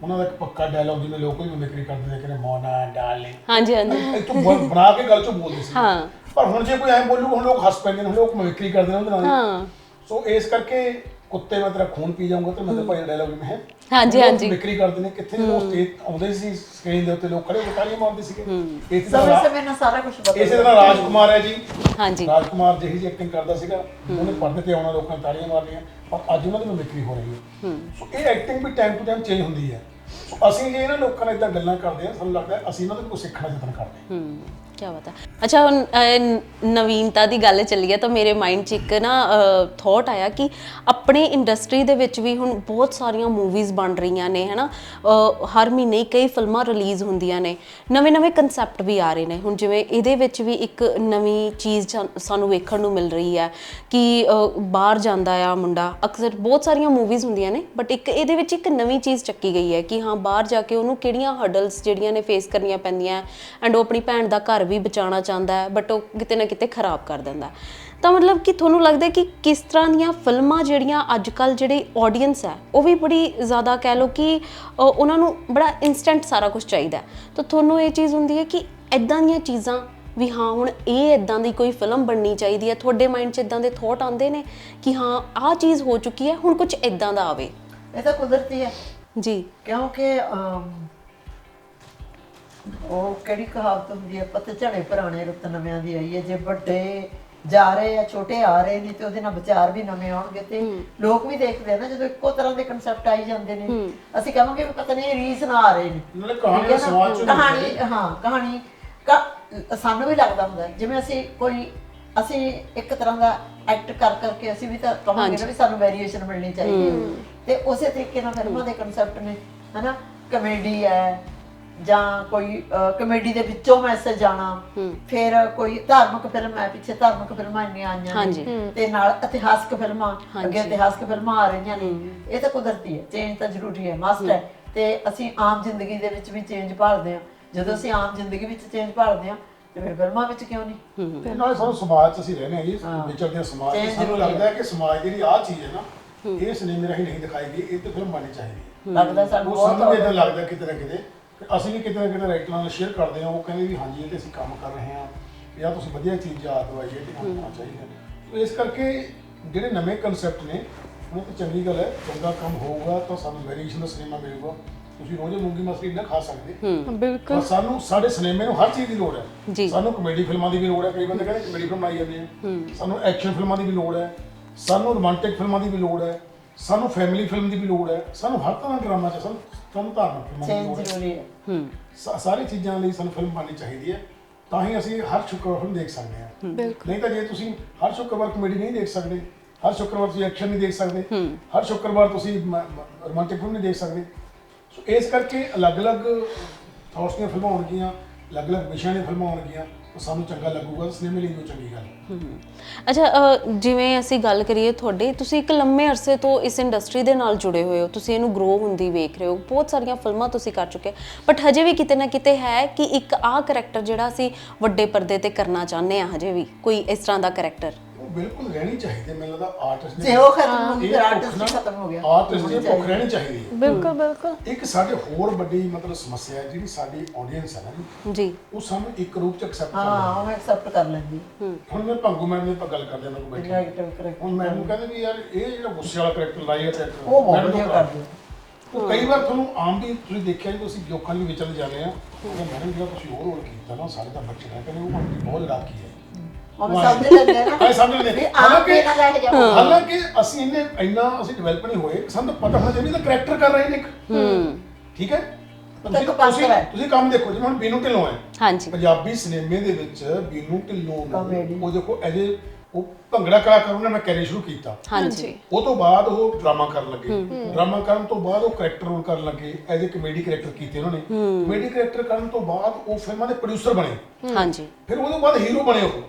ਉਹਨਾਂ ਦਾ ਇੱਕ ਪੱਕਾ ਡਾਇਲੌਗ ਜਿਵੇਂ ਲੋਕ ਵੀ ਮਿਮਿਕਰੀ ਕਰਦੇ ਨੇ ਕਿ ਮੋਨਾ ਡਾਰਲਿੰਗ ਹਾਂਜੀ ਹਾਂਜੀ। ਇੱਥੋਂ ਬ- ਬਣਾ ਕੇ ਗੱਲ ਚੋਂ ਬੋਲਦੇ ਸੀ। ਹਾਂ। ਪਰ ਹੁਣ ਜੇ ਕੋਈ ਐਂ ਬੋਲੂਗਾ ਹੁਣ ਲੋਕ ਹੱਸ ਪੈਂਦੇ ਨੇ ਹੁਣ ਲੋਕ ਮਿਮਿਕਰੀ ਕਰਦੇ ਨੇ ਉਹਦੇ ਨਾਲ। ਹਾਂ। ਸੋ ਇਸ ਕਰਕੇ ਕੁੱਤੇ ਮੈਂ ਤੇਰਾ ਖੂਨ ਪੀ ਜਾਊਂਗਾ ਤੇ ਮੈਂ ਤਾਂ ਭਾਈ ਡਾਇਲੌਗ ਵੀ ਹੈ। ਹਾਂਜੀ, ਹਾਂਜੀ। ਮਿਮਿਕਰੀ ਕਰਦੇ ਨੇ ਕਿੱਥੇ ਜਦੋਂ ਸਟੇਜ ਆਉਂਦੇ ਸੀ ਸਕਰੀਨ ਦੇ ਉੱਤੇ ਲੋਕ ਖੜੇ ਤਾਲੀਆਂ ਮਾਰਦੇ ਸੀਗੇ। ਇਸੇ ਸਮੇਂ ਤਰ੍ਹਾਂ ਸਮੇਂ ਨਾਲ ਸਾਰਾ ਕੁਝ ਬਦਲ ਇਸੇ ਤਰ੍ਹਾਂ ਰਾਜਕੁਮਾਰ ਹੈ ਜੀ। ਹਾਂਜੀ। ਰਾਜਕੁਮਾਰ ਜਿਹੀ ਜਿਹੀ ਐਕਟਿੰਗ ਕਰਦਾ ਸੀਗਾ। ਉਹਨੇ ਪਰਦੇ ਤੇ ਆਉਣਾ ਲੋਕਾਂ ਨੇ ਤਾੜੀਆਂ ਮਾਰਨੀਆਂ ਪਰ ਅੱਜ ਉਹਨਾਂ ਦੀ ਮਿਮਿਕਰੀ ਹੋ ਰਹੀ ਹੈ। ਸੋ ਇਹ ਐਕਟਿੰਗ ਵੀ ਟਾਈਮ ਟੂ ਟਾਈਮ ਚੇਂਜ ਹੁੰਦੀ ਹੈ। ਸੋ ਅਸੀਂ ਜੇ ਇਹਨਾਂ ਲੋਕਾਂ ਨਾਲ ਇਦਾਂ ਗੱਲਾਂ ਕਰਦੇ ਹਾਂ ਸਾਨੂੰ ਲੱਗਦਾ ਹੈ ਅਸੀਂ ਇਹਨਾਂ ਤੋਂ ਕੁਝ ਸਿੱਖਣ ਦਾ ਯਤਨ ਕਰਦੇ ਹਾਂ। ਹੂੰ। ਕੀ ਬਤਾ ਅੱਛਾ ਹੁਣ ਅਹ, ਨਵੀਨਤਾ ਦੀ ਗੱਲ ਚੱਲੀ ਹੈ ਤਾਂ ਮੇਰੇ ਮਾਈਂਡ 'ਚ ਇੱਕ ਨਾ ਥੋਟ ਆਇਆ ਕਿ ਆਪਣੇ ਇੰਡਸਟਰੀ ਦੇ ਵਿੱਚ ਵੀ ਹੁਣ ਬਹੁਤ ਸਾਰੀਆਂ ਮੂਵੀਜ਼ ਬਣ ਰਹੀਆਂ ਨੇ ਹਨਾ? ਅਹ, ਹਰ ਮਹੀਨੇ ਹੀ ਕਈ ਫਿਲਮਾਂ ਰਿਲੀਜ਼ ਹੁੰਦੀਆਂ ਨੇ। ਨਵੇਂ-ਨਵੇਂ ਕਨਸੈਪਟ ਵੀ ਆ ਰਹੇ ਨੇ। ਹੁਣ ਜਿਵੇਂ ਇਹਦੇ ਵਿੱਚ ਵੀ ਇੱਕ ਨਵੀਂ ਚੀਜ਼ ਜਾਂ- ਸਾਨੂੰ ਵੇਖਣ ਨੂੰ ਮਿਲ ਰਹੀ ਹੈ ਕਿ ਅਹ, ਬਾਹਰ ਜਾਂਦਾ ਆ ਮੁੰਡਾ। ਅਕਸਰ ਬਹੁਤ ਸਾਰੀਆਂ ਮੂਵੀਜ਼ ਹੁੰਦੀਆਂ ਨੇ ਬਟ ਇੱਕ ਇਹਦੇ ਵਿੱਚ ਇੱਕ ਨਵੀਂ ਚੀਜ਼ ਚੱਕੀ ਗਈ ਹੈ ਕਿ ਹਾਂ ਬਾਹਰ ਜਾ ਕੇ ਉਹਨੂੰ ਕਿਹੜੀਆਂ ਹਰਡਲਸ ਜਿਹੜੀਆਂ ਨੇ ਫੇਸ ਕਰਨੀਆਂ ਪੈਂਦੀਆਂ ਐਂਡ ਉਹ ਆਪਣੀ ਭੈਣ ਦਾ ਘਰ ਵੀ ਬਚਾਉਣਾ ਚਾਹੁੰਦਾ ਹੈ ਬਟ ਉਹ ਕਿਤੇ ਨਾ ਕਿਤੇ ਖਰਾਬ ਕਰ ਦਿੰਦਾ। ਤਾਂ ਮਤਲਬ ਕਿ ਤੁਹਾਨੂੰ ਲੱਗਦਾ ਕਿ ਕਿਸ ਤਰ੍ਹਾਂ ਦੀਆਂ ਫਿਲਮਾਂ ਜਿਹੜੀਆਂ ਅੱਜ ਕੱਲ ਜਿਹੜੀ ਆਡੀਅנס ਹੈ ਉਹ ਵੀ ਬੜੀ ਜ਼ਿਆਦਾ ਕਹਿ ਲਓ ਕਿ ਉਹਨਾਂ ਨੂੰ ਬੜਾ ਇਨਸਟੈਂਟ ਸਾਰਾ ਕੁਝ ਚਾਹੀਦਾ। ਤਾਂ ਤੁਹਾਨੂੰ ਇਹ ਚੀਜ਼ ਹੁੰਦੀ ਹੈ ਕਿ ਐਦਾਂ ਦੀਆਂ ਚੀਜ਼ਾਂ ਵੀ ਹਾਂ ਹੁਣ ਇਹ ਇਦਾਂ ਦੀ ਕੋਈ ਫਿਲਮ ਬਣਨੀ ਚਾਹੀਦੀ ਹੈ ਤੁਹਾਡੇ ਮਾਈਂਡ 'ਚ ਇਦਾਂ ਦੇ ਥੋਟ ਆਉਂਦੇ ਨੇ ਕਿ ਹਾਂ ਆਹ ਚੀਜ਼ ਹੋ ਚੁੱਕੀ ਹੈ ਹੁਣ ਕੁਝ ਇਦਾਂ ਦਾ ਆਵੇ ਇਹ ਤਾਂ ਕੁਦਰਤੀ ਹੈ ਜੀ ਕਿਉਂਕਿ ਉਹ ਕਿਹੜੀ ਕਹਾਵਤ ਹੁੰਦੀ ਹੈ? ਪਤ ਝੜੇ ਪੁਰਾਣੇ ਰੁੱਤ ਨਵਿਆਂ ਦੀ ਆਈ ਹੈ। ਜੇ ਵੱਡੇ ਜਾ ਰਹੇ ਆ ਛੋਟੇ ਆ ਰਹੇ ਨੇ ਤੇ ਉਹਦੇ ਨਾਲ ਵਿਚਾਰ ਵੀ ਨਵੇਂ ਆਉਣਗੇ ਤੇ ਲੋਕ ਵੀ ਦੇਖਦੇ ਆ ਨਾ ਜਦੋਂ ਇੱਕੋ ਤਰ੍ਹਾਂ ਦੇ ਕਨਸੈਪਟ ਆਈ ਜਾਂਦੇ ਨੇ। ਅਸੀਂ ਕਹਾਂਗੇ ਵੀ ਪਤਾ ਨਹੀਂ ਰੀਸ ਨਾ ਆ ਰਹੇ ਨੇ। ਕਹਾਣੀ ਹੈ ਦਾ ਚੋਂ ਕਹਾਣੀ ਹਾਂ ਕਹਾਣੀ ਕਾ- ਸਾਨੂੰ ਵੀ ਲੱਗਦਾ ਹੁੰਦਾ। ਜਿਵੇਂ ਅਸੀਂ ਕੋਈ ਅਸੀਂ ਇੱਕ ਤਰ੍ਹਾਂ ਦਾ ਐਕਟ ਕਰ ਕਰਕੇ ਅਸੀਂ ਵੀ ਤਾਂ ਕਹਾਂਗੇ ਨਾ ਵੀ ਸਾਨੂੰ ਵੇਰੀਏਸ਼ਨ ਮਿਲਣੀ ਚਾਹੀਦੀ ਹੈ। ਤੇ ਉਸੇ ਤਰੀਕੇ ਨਾਲ ਫਿਲਮਾਂ ਦੇ ਕਨਸੈਪਟ ਨੇ ਹਨਾ? ਕਮੇਡੀ ਹੈ ਜਾਂ ਕੋਈ ਕਮੇਡੀ ਦੇ ਵਿੱਚੋਂ ਮੈਸੇਜ ਆਣਾ ਫਿਰ ਕੋਈ ਧਾਰਮਿਕ ਫਿਲਮ ਹੈ ਪਿੱਛੇ ਧਾਰਮਿਕ ਫਿਲਮਾਂ ਇੰਨੀਆਂ ਆਈਆਂ। ਨੇ। ਤੇ ਨਾਲ ਇਤਿਹਾਸਕ ਫਿਲਮਾਂ ਅੱਗੇ ਇਤਿਹਾਸਕ ਫਿਲਮਾਂ ਆ ਰਹੀਆਂ ਨੇ। ਇਹ ਤਾਂ ਕੁਦਰਤੀ ਹੈ ਚੇਂਜ ਤਾਂ ਜ਼ਰੂਰੀ ਹੈ ਮਸਟ ਹੈ। ਤੇ ਅਸੀਂ ਆਮ ਜ਼ਿੰਦਗੀ ਦੇ ਵਿੱਚ ਵੀ ਚੇਂਜ ਭਾਲਦੇ ਹਾਂ। ਜਦੋਂ ਅਸੀਂ ਆਮ ਜ਼ਿੰਦਗੀ ਵਿੱਚ ਚੇਂਜ ਭਾਲਦੇ ਹਾਂ ਤੇ ਫਿਰ ਫਿਲਮਾਂ ਵਿੱਚ ਕਿਉਂ ਨਹੀਂ? ਤੇ ਨਾਲੇ ਸਾਨੂੰ ਸਮਾਜ 'ਚ ਅਸੀਂ ਰਹਿੰਦੇ ਹਾਂ ਜੀ ਵਿਚਰਦੇ ਸਮਾਜ ਸਾਨੂੰ ਲੱਗਦਾ ਹੈ। ਕਿ ਸਮਾਜ ਦੀ ਜਿਹੜੀ ਆਹ ਚੀਜ਼ ਹੈ ਨਾ ਇਹ ਸਿਨੇਮੇ ਰਾਹੀਂ ਨਹੀਂ ਦਿਖਾਈ ਗਈ ਇਹ ਤੇ ਫਿਲਮ ਬਣਨੀ ਚਾਹੀਦੀ ਹੈ। ਲੱਗਦਾ ਸਾਨੂੰ ਸਾਨੂੰ ਬਹੁਤ ਇਦਾਂ ਲੱਗਦਾ ਕਿਤੇ ਨਾ ਕਿਤੇ ਕਿ ਅਸੀਂ ਵੀ ਕਿਤੇ ਨਾ ਕਿਤੇ ਰਾਈਟਰਾਂ ਨਾਲ ਸ਼ੇਅਰ ਕਰਦੇ ਹਾਂ ਉਹ ਕਹਿੰਦੇ ਵੀ ਹਾਂਜੀ ਇਹ ਤੇ ਅਸੀਂ ਕੰਮ ਕਰ ਰਹੇ ਹਾਂ ਜਾਂ ਤੁਸੀਂ ਵਧੀਆ ਚੀਜ਼ ਯਾਦ ਦਵਾਈ ਹੈ ਤੇ ਹੋਣਾ ਚਾਹੀਦਾ ਸੋ ਇਸ ਕਰਕੇ ਜਿਹੜੇ ਨਵੇਂ ਕਨਸੈਪਟ ਨੇ ਉਹ ਤਾਂ ਚੰਗੀ ਗੱਲ ਹੈ ਚੰਗਾ ਕੰਮ ਹੋਊਗਾ ਤਾਂ ਸਾਨੂੰ ਵੈਰੀਏਸ਼ਨ ਦਾ ਸਿਨੇਮਾ ਮਿਲੂਗਾ। ਤੁਸੀਂ ਰੋਜ਼ ਮੂੰਗੀ ਮਸਲੀ ਨਾ ਖਾ ਸਕਦੇ। ਬਿਲਕੁਲ ਪਰ ਸਾਨੂੰ ਸਾਡੇ ਸਿਨੇਮੇ ਨੂੰ ਹਰ ਚੀਜ਼ ਦੀ ਲੋੜ ਹੈ। ਜੀ। ਸਾਨੂੰ ਕਮੇਡੀ ਫਿਲਮਾਂ ਦੀ ਵੀ ਲੋੜ ਹੈ ਕਈ ਬੰਦੇ ਕਹਿੰਦੇ ਕਮੇਡੀ ਫਿਲਮਾਂ ਆਈ ਜਾਂਦੀਆਂ ਸਾਨੂੰ ਐਕਸ਼ਨ ਫਿਲਮਾਂ ਦੀ ਵੀ ਲੋੜ ਹੈ। ਸਾਨੂੰ ਰੋਮਾਂਟਿਕ ਫਿਲਮਾਂ ਦੀ ਵੀ ਲੋੜ ਹੈ। ਸਾਨੂੰ ਫੈਮਿਲੀ ਫਿਲਮ ਦੀ ਵੀ ਲੋੜ ਹੈ। ਸਾਨੂੰ ਹਰ ਤਰ੍ਹਾਂ ਦਾ ਡਰਾਮਾ ਚ ਸਾਨੂੰ ਸਾਨੂੰ ਧਾਰਮਿਕ ਫਿਲਮਾਂ ਦੀ ਲੋੜ ਚੇਂਜ ਹੈ ਜ਼ਰੂਰੀ ਹੈ ਹੂੰ। ਸਾ- ਸਾਰੀ ਚੀਜ਼ਾਂ ਲਈ ਸਾਨੂੰ ਫਿਲਮ ਬਣਨੀ ਚਾਹੀਦੀ ਹੈ। ਤਾਂ ਹੀ ਅਸੀਂ ਹਰ ਸ਼ੁੱਕਰਵਾਰ ਫਿਲਮ ਦੇਖ ਸਕਦੇ ਹਾਂ। ਬਿਲਕੁਲ। ਨਹੀਂ ਤਾਂ ਜੇ ਤੁਸੀਂ ਹਰ ਸ਼ੁੱਕਰਵਾਰ ਕਮੇਡੀ ਨਹੀਂ ਦੇਖ ਸਕਦੇ ਹਰ ਸ਼ੁੱਕਰਵਾਰ ਤੁਸੀਂ ਐਕਸ਼ਨ ਨਹੀਂ ਦੇਖ ਸਕਦੇ ਹਰ ਸ਼ੁੱਕਰਵਾਰ ਤੁਸੀਂ ਰੋਮਾਂਟਿਕ ਫਿਲਮ ਨਹੀਂ ਦੇਖ ਸਕਦੇ। ਸੋ ਇਸ ਕਰਕੇ ਅਲੱਗ-ਅਲੱਗ ਥਾਟਸ ਦੀਆਂ ਫਿਲਮਾਂ ਹੋਣਗੀਆਂ ਅਲੱਗ-ਅਲੱਗ ਵਿਸ਼ਿਆਂ ਦੀਆਂ ਫਿਲਮਾਂ ਹੋਣਗੀਆਂ ਤਾਂ ਸਾਨੂੰ ਚੰਗਾ ਲੱਗੂਗਾ ਸਿਨੇਮੇ ਲਈ ਚੰਗੀ ਗੱਲ। ਹੈ ਅੱਛਾ ਅ, ਜਿਵੇਂ ਅਸੀਂ ਗੱਲ ਕਰੀਏ ਤੁਹਾਡੇ ਤੁਸੀਂ ਇੱਕ ਲੰਮੇ ਅਰਸੇ ਤੋਂ ਇਸ ਇੰਡਸਟਰੀ ਦੇ ਨਾਲ ਜੁੜੇ ਹੋਏ ਹੋ ਤੁਸੀਂ ਇਹਨੂੰ ਗਰੋ ਹੁੰਦੀ ਵੇਖ ਰਹੇ ਹੋ ਬਹੁਤ ਸਾਰੀਆਂ ਫਿਲਮਾਂ ਤੁਸੀਂ ਕਰ ਚੁੱਕੇ ਬਟ ਹਜੇ ਵੀ ਕਿਤੇ ਨਾ ਕਿਤੇ ਹੈ ਕਿ ਇੱਕ ਆਹ ਕਰੈਕਟਰ ਜਿਹੜਾ ਅਸੀਂ ਵੱਡੇ ਪਰਦੇ ਤੇ ਕਰਨਾ ਚਾਹੁੰਦੇ ਆ ਹਜੇ ਵੀ ਕੋਈ ਇਸ ਤਰ੍ਹਾਂ ਦਾ ਕਰੈਕਟਰ ਬਿਲਕੁਲ ਰਹਿਣੀ ਚਾਹੀਦੀ ਹੈ ਮੈਨੂੰ ਲੱਗਦਾ ਆਰਟਿਸਟ ਜੇ ਉਹ ਖਤਮ ਹੋ। ਗਈ ਫਿਰ ਆਰਟਿਸਟ ਖਤਮ ਹੋ ਗਿਆ। ਆਰਟਿਸਟ ਦੀ ਭੁੱਖ ਰਹਿਣੀ ਚਾਹੀਦੀ ਹੈ। ਬਿਲਕੁਲ ਬਿਲਕੁਲ। ਇੱਕ ਸਾਡੇ ਹੋਰ ਵੱਡੀ ਮਤਲਬ ਸਮੱਸਿਆ ਹੈ ਜਿਹੜੀ ਸਾਡੀ ਆਡੀਅנס ਹੈ ਨਾ ਜੀ ਜੀ। ਉਹ ਸਾਨੂੰ ਇੱਕ ਰੂਪ ਚ ਐਕਸੈਪਟ ਕਰ ਹਾਂ ਉਹ ਐਕਸੈਪਟ ਕਰ ਲੈਂਦੀ ਹੁਣ ਮੈਂ ਭੰਗੂ ਦੀ ਆਪਾਂ ਗੱਲ ਕਰਦੇ ਹਾਂ ਬੈਠੇ। ਨੈਗੇਟਿਵ ਕਰੈਕਟਰ ਹੁਣ ਮੈਨੂੰ ਕਹਿੰਦੇ ਵੀ ਯਾਰ ਇਹ ਜਿਹੜਾ ਗੁੱਸੇ ਵਾਲਾ ਕਰੈਕਟਰ ਲਾਇਆ ਕਰੈਕਟਰ ਉਹ ਬਹੁਤ ਵਧੀਆ ਕਰਦੇ ਉਹ ਕਈ ਵਾਰ ਤੁਹਾਨੂੰ ਆਮ ਵੀ ਤੁਸੀਂ ਦੇਖਿਆ ਜੀ ਤੁਸੀਂ ਲੋਕਾਂ ਦੇ ਵਿਚਲ ਜਾਂਦੇ ਆ। ਉਹ ਮੈਡਮ ਜਿਹੜਾ ਤੁਸੀਂ ਉਹ ਰੋਲ ਕੀਤਾ ਨਾ ਸਾਡੇ ਤਾਂ ਬੱਚੇ ਨੇ ਕਹਿੰਦੇ ਉਹ ਬਹੁਤ ਰਾਕੀ ਹੈ। ਉਹ ਸਮਝ ਲੈਂਦੇ ਆ ਨਾ। ਇਹ ਸਮਝ ਲੈਂਦੇ। ਹਾਲਾਂਕਿ ਅਸੀਂ ਇੰਨੇ ਇੰਨਾ ਅਸੀਂ ਡਿਵੈਲਪ ਨਹੀਂ ਹੋਏ ਸਾਨੂੰ ਤਾਂ ਪਤਾ ਹੋਣਾ ਚਾਹੀਦਾ ਕਰੈਕਟਰ ਕਰ ਰਹੇ ਨੇ ਇੱਕ। ਹੂੰ। ਠੀਕ ਹੈ? ਇੱਕ ਤੁਸੀਂ ਹੈ। ਤੁਸੀਂ ਕੰਮ ਦੇਖੋ ਜਿਵੇਂ ਹੁਣ ਬੀਨੂ ਢਿੱਲੋਂ ਹੈ। ਹਾਂਜੀ। ਪੰਜਾਬੀ ਸਿਨੇਮੇ ਦੇ ਵਿੱਚ ਬੀਨੂ ਢਿੱਲੋਂ ਨੂੰ Comedy। ਉਹ ਦੇਖੋ ਐਜੇ ਉਹ ਭੰਗੜਾ ਕਲਾਕਾਰ ਉਹਨੇ ਮੈਂ ਕੈਰੀਅਰ ਸ਼ੁਰੂ ਕੀਤਾ। ਹਾਂਜੀ। ਉਹ ਤੋਂ ਬਾਅਦ ਉਹ ਡਰਾਮਾ ਕਰਨ ਲੱਗੇ। ਡਰਾਮਾ ਕਰਨ ਤੋਂ ਬਾਅਦ ਉਹ ਕਰੈਕਟਰ ਰੋਲ ਕਰਨ ਲੱਗੇ ਐਜ਼ ਅ ਕਮੇਡੀ ਕਰੈਕਟਰ ਕੀਤੇ ਉਹਨਾਂ ਨੇ। ਕਮੇਡੀ ਕਰੈਕਟਰ ਕਰਨ ਤੋਂ ਬਾਅਦ ਉਹ ਫਿਲਮਾਂ ਦੇ ਪ੍ਰੋਡਿਊਸਰ ਬਣੇ। ਹਾਂਜੀ। ਫਿਰ ਉਹਦੇ ਬਾਅਦ ਹੀਰੋ ਬਣੇ ਉਹ।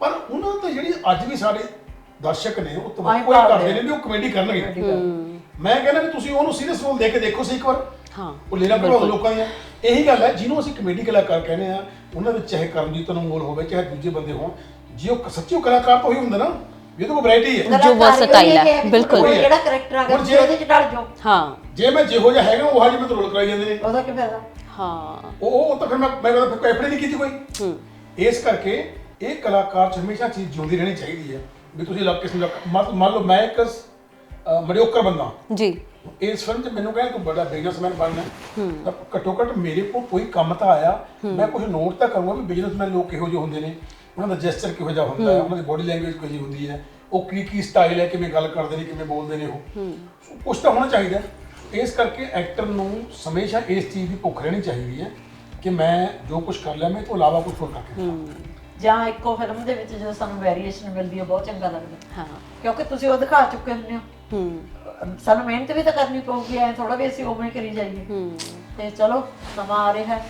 ਪਰ ਉਹਨਾਂ ਤੋਂ ਜਿਹੜੀ ਅੱਜ ਵੀ ਸਾਡੇ ਦਰਸ਼ਕ ਨੇ ਉਹ ਤਵੱਕੋ ਹੀ ਕਰਦੇ ਨੇ। ਵੀ ਉਹ ਕਮੇਡੀ ਕਰਨਗੇ। ਮੈਂ ਕਹਿੰਦਾ ਵੀ ਤੁਸੀਂ ਉਹਨੂੰ ਸੀਰੀਅਸ ਰੋਲ ਦੇ ਕੇ ਦੇਖੋ ਸੀ ਇੱਕ ਵਾਰ। ਹਾਂ। ਉਹ ਲੈਣਾ ਭਰੋ ਲੋਕਾਂ ਦੀਆਂ। ਇਹੀ ਗੱਲ ਹੈ ਜਿਹਨੂੰ ਅਸੀਂ ਕਮੇਡੀ ਕਲਾਕਾਰ ਕਹਿੰਦੇ ਆ ਉਹਨਾਂ ਵਿੱਚ ਚਾਹੇ ਕਰਮਜੀਤ ਅਨਮੋਲ ਹੋਵੇ ਚਾਹੇ ਦੂਜੇ ਬੰਦੇ ਹੋਣ ਜੇ ਉਹ ਸੱਚੀ ਉਹ ਕਲਾਕਾਰ ਤਾਂ ਉਹੀ ਹੁੰਦਾ ਨਾ ਵੀ ਉਹਦੇ ਕੋਲ ਵੈਰਾਈਟੀ ਹੈ। ਜੋ versatile ਹੈ, ਬਿਲਕੁਲ। ਜਿਹੜਾ ਕਰੈਕਟਰ ਆ ਗਿਆ ਤੁਸੀਂ ਉਹਦੇ ਚ ਢਲ ਜਾਓ। ਹਾਂ। ਜੇ ਮੈਂ ਜਿਹੋ ਜਿਹਾ ਹੈਗਾ ਉਹ ਹਾਜੀ ਮੈਂ ਰੋਲ ਕਰਾਈ ਜਾਂਦੇ ਨੇ। ਉਹਦਾ ਕੀ ਫਾਇਦਾ? ਹਾਂ। ਉਹ ਉਹ ਤਾਂ ਫਿਰ ਮੈਂ ਮੈਂ ਕਹਿੰਦਾ ਫਿਰ ਐਫਡੀ ਨਹੀਂ ਕੀਤੀ ਕੋਈ। ਹੂੰ। ਇਸ ਕਰਕੇ ਇਹ ਕਲਾਕਾਰ ਚ ਹਮੇਸ਼ਾ ਚੀਜ਼ ਜਿਉਂਦੀ ਰਹਿਣੀ ਚਾਹੀਦੀ ਹੈ ਵੀ ਤੁਸੀਂ ਲੱਗ ਕਿਸੇ ਨੂੰ ਲੱਗ- ਮੰਨ ਮੰਨ ਲਓ ਮੈਂ ਇੱਕ ਮੜਿਓਕਰ ਬੰਦਾ ਜੀ। ਇਸ ਫਿਲਮ 'ਚ ਮੈਨੂੰ ਕਹਿੰਦਾ ਤੂੰ ਬੜਾ ਬਿਜ਼ਨਸਮੈਨ ਬਣਨਾ ਹੈ। ਤਾਂ ਘੱਟੋ ਘੱਟ ਮੇਰੇ ਕੋਲ ਕੋਈ ਕੰਮ ਤਾਂ ਆਇਆ ਮੈਂ ਕੁਝ ਨੋਟ ਤਾਂ ਕਰੂੰਗਾ ਵੀ ਬਿਜ਼ਨਸਮੈਨ ਲੋਕ ਕਿਹੋ ਜਿਹੇ ਹੁੰਦੇ ਨੇ। ਉਹਨਾਂ ਦਾ ਜੈਸਚਰ ਕਿਹੋ ਜਿਹਾ ਹੁੰਦਾ ਹੈ? ਉਹਨਾਂ ਦੀ ਬੋਡੀ ਲੈਂਗੁਏਜ ਕਿਹੋ ਜਿਹੀ ਹੁੰਦੀ ਹੈ? ਉਹ ਕੀ ਕੀ ਸਟਾਈਲ ਹੈ? ਕਿਵੇਂ ਗੱਲ ਕਰਦੇ ਨੇ? ਕਿਵੇਂ ਬੋਲਦੇ ਨੇ ਉਹ? ਕੁਝ ਤਾਂ ਹੋਣਾ ਚਾਹੀਦਾ ਹੈ। ਇਸ ਕਰਕੇ ਐਕਟਰ ਨੂੰ ਹਮੇਸ਼ਾ ਇਸ ਚੀਜ਼ ਦੀ ਭੁੱਖ ਰਹਿਣੀ ਚਾਹੀਦੀ ਹੈ ਕਿ ਮੈਂ ਜੋ ਕੁਝ ਕਰ ਲਿਆ ਮੈਂ ਇਹ ਤੋਂ ਇਲਾਵਾ ਕੁਝ ਹੋਰ ਦਿਖਾਵਾਂ। ਜਾਂ ਇੱਕੋ ਫਿਲਮ ਦੇ ਵਿੱਚ ਜਦੋਂ ਸਾਨੂੰ ਵੇਰੀਏਸ਼ਨ ਮਿਲਦੀ ਹੈ ਬਹੁਤ ਚੰਗਾ ਲੱਗਦਾ ਹਾਂ। ਕਿਉਂਕਿ ਤੁਸੀਂ ਉਹ ਦਿਖਾ ਚੁੱਕੇ ਹੁੰਦੇ ਹੋ। ਹੂੰ। ਸਾਨੂੰ ਮਿਹਨਤ ਵੀ ਤਾਂ ਕਰਨੀ ਪਊਗੀ ਐ ਥੋੜਾ ਵੀ ਅਸੀਂ ਉਵੇਂ ਕਰੀ ਜਾਈਏ। ਹੂੰ। ਤੇ ਚਲੋ ਸਮਾਂ ਆ ਰਿਹਾ ਹੈ।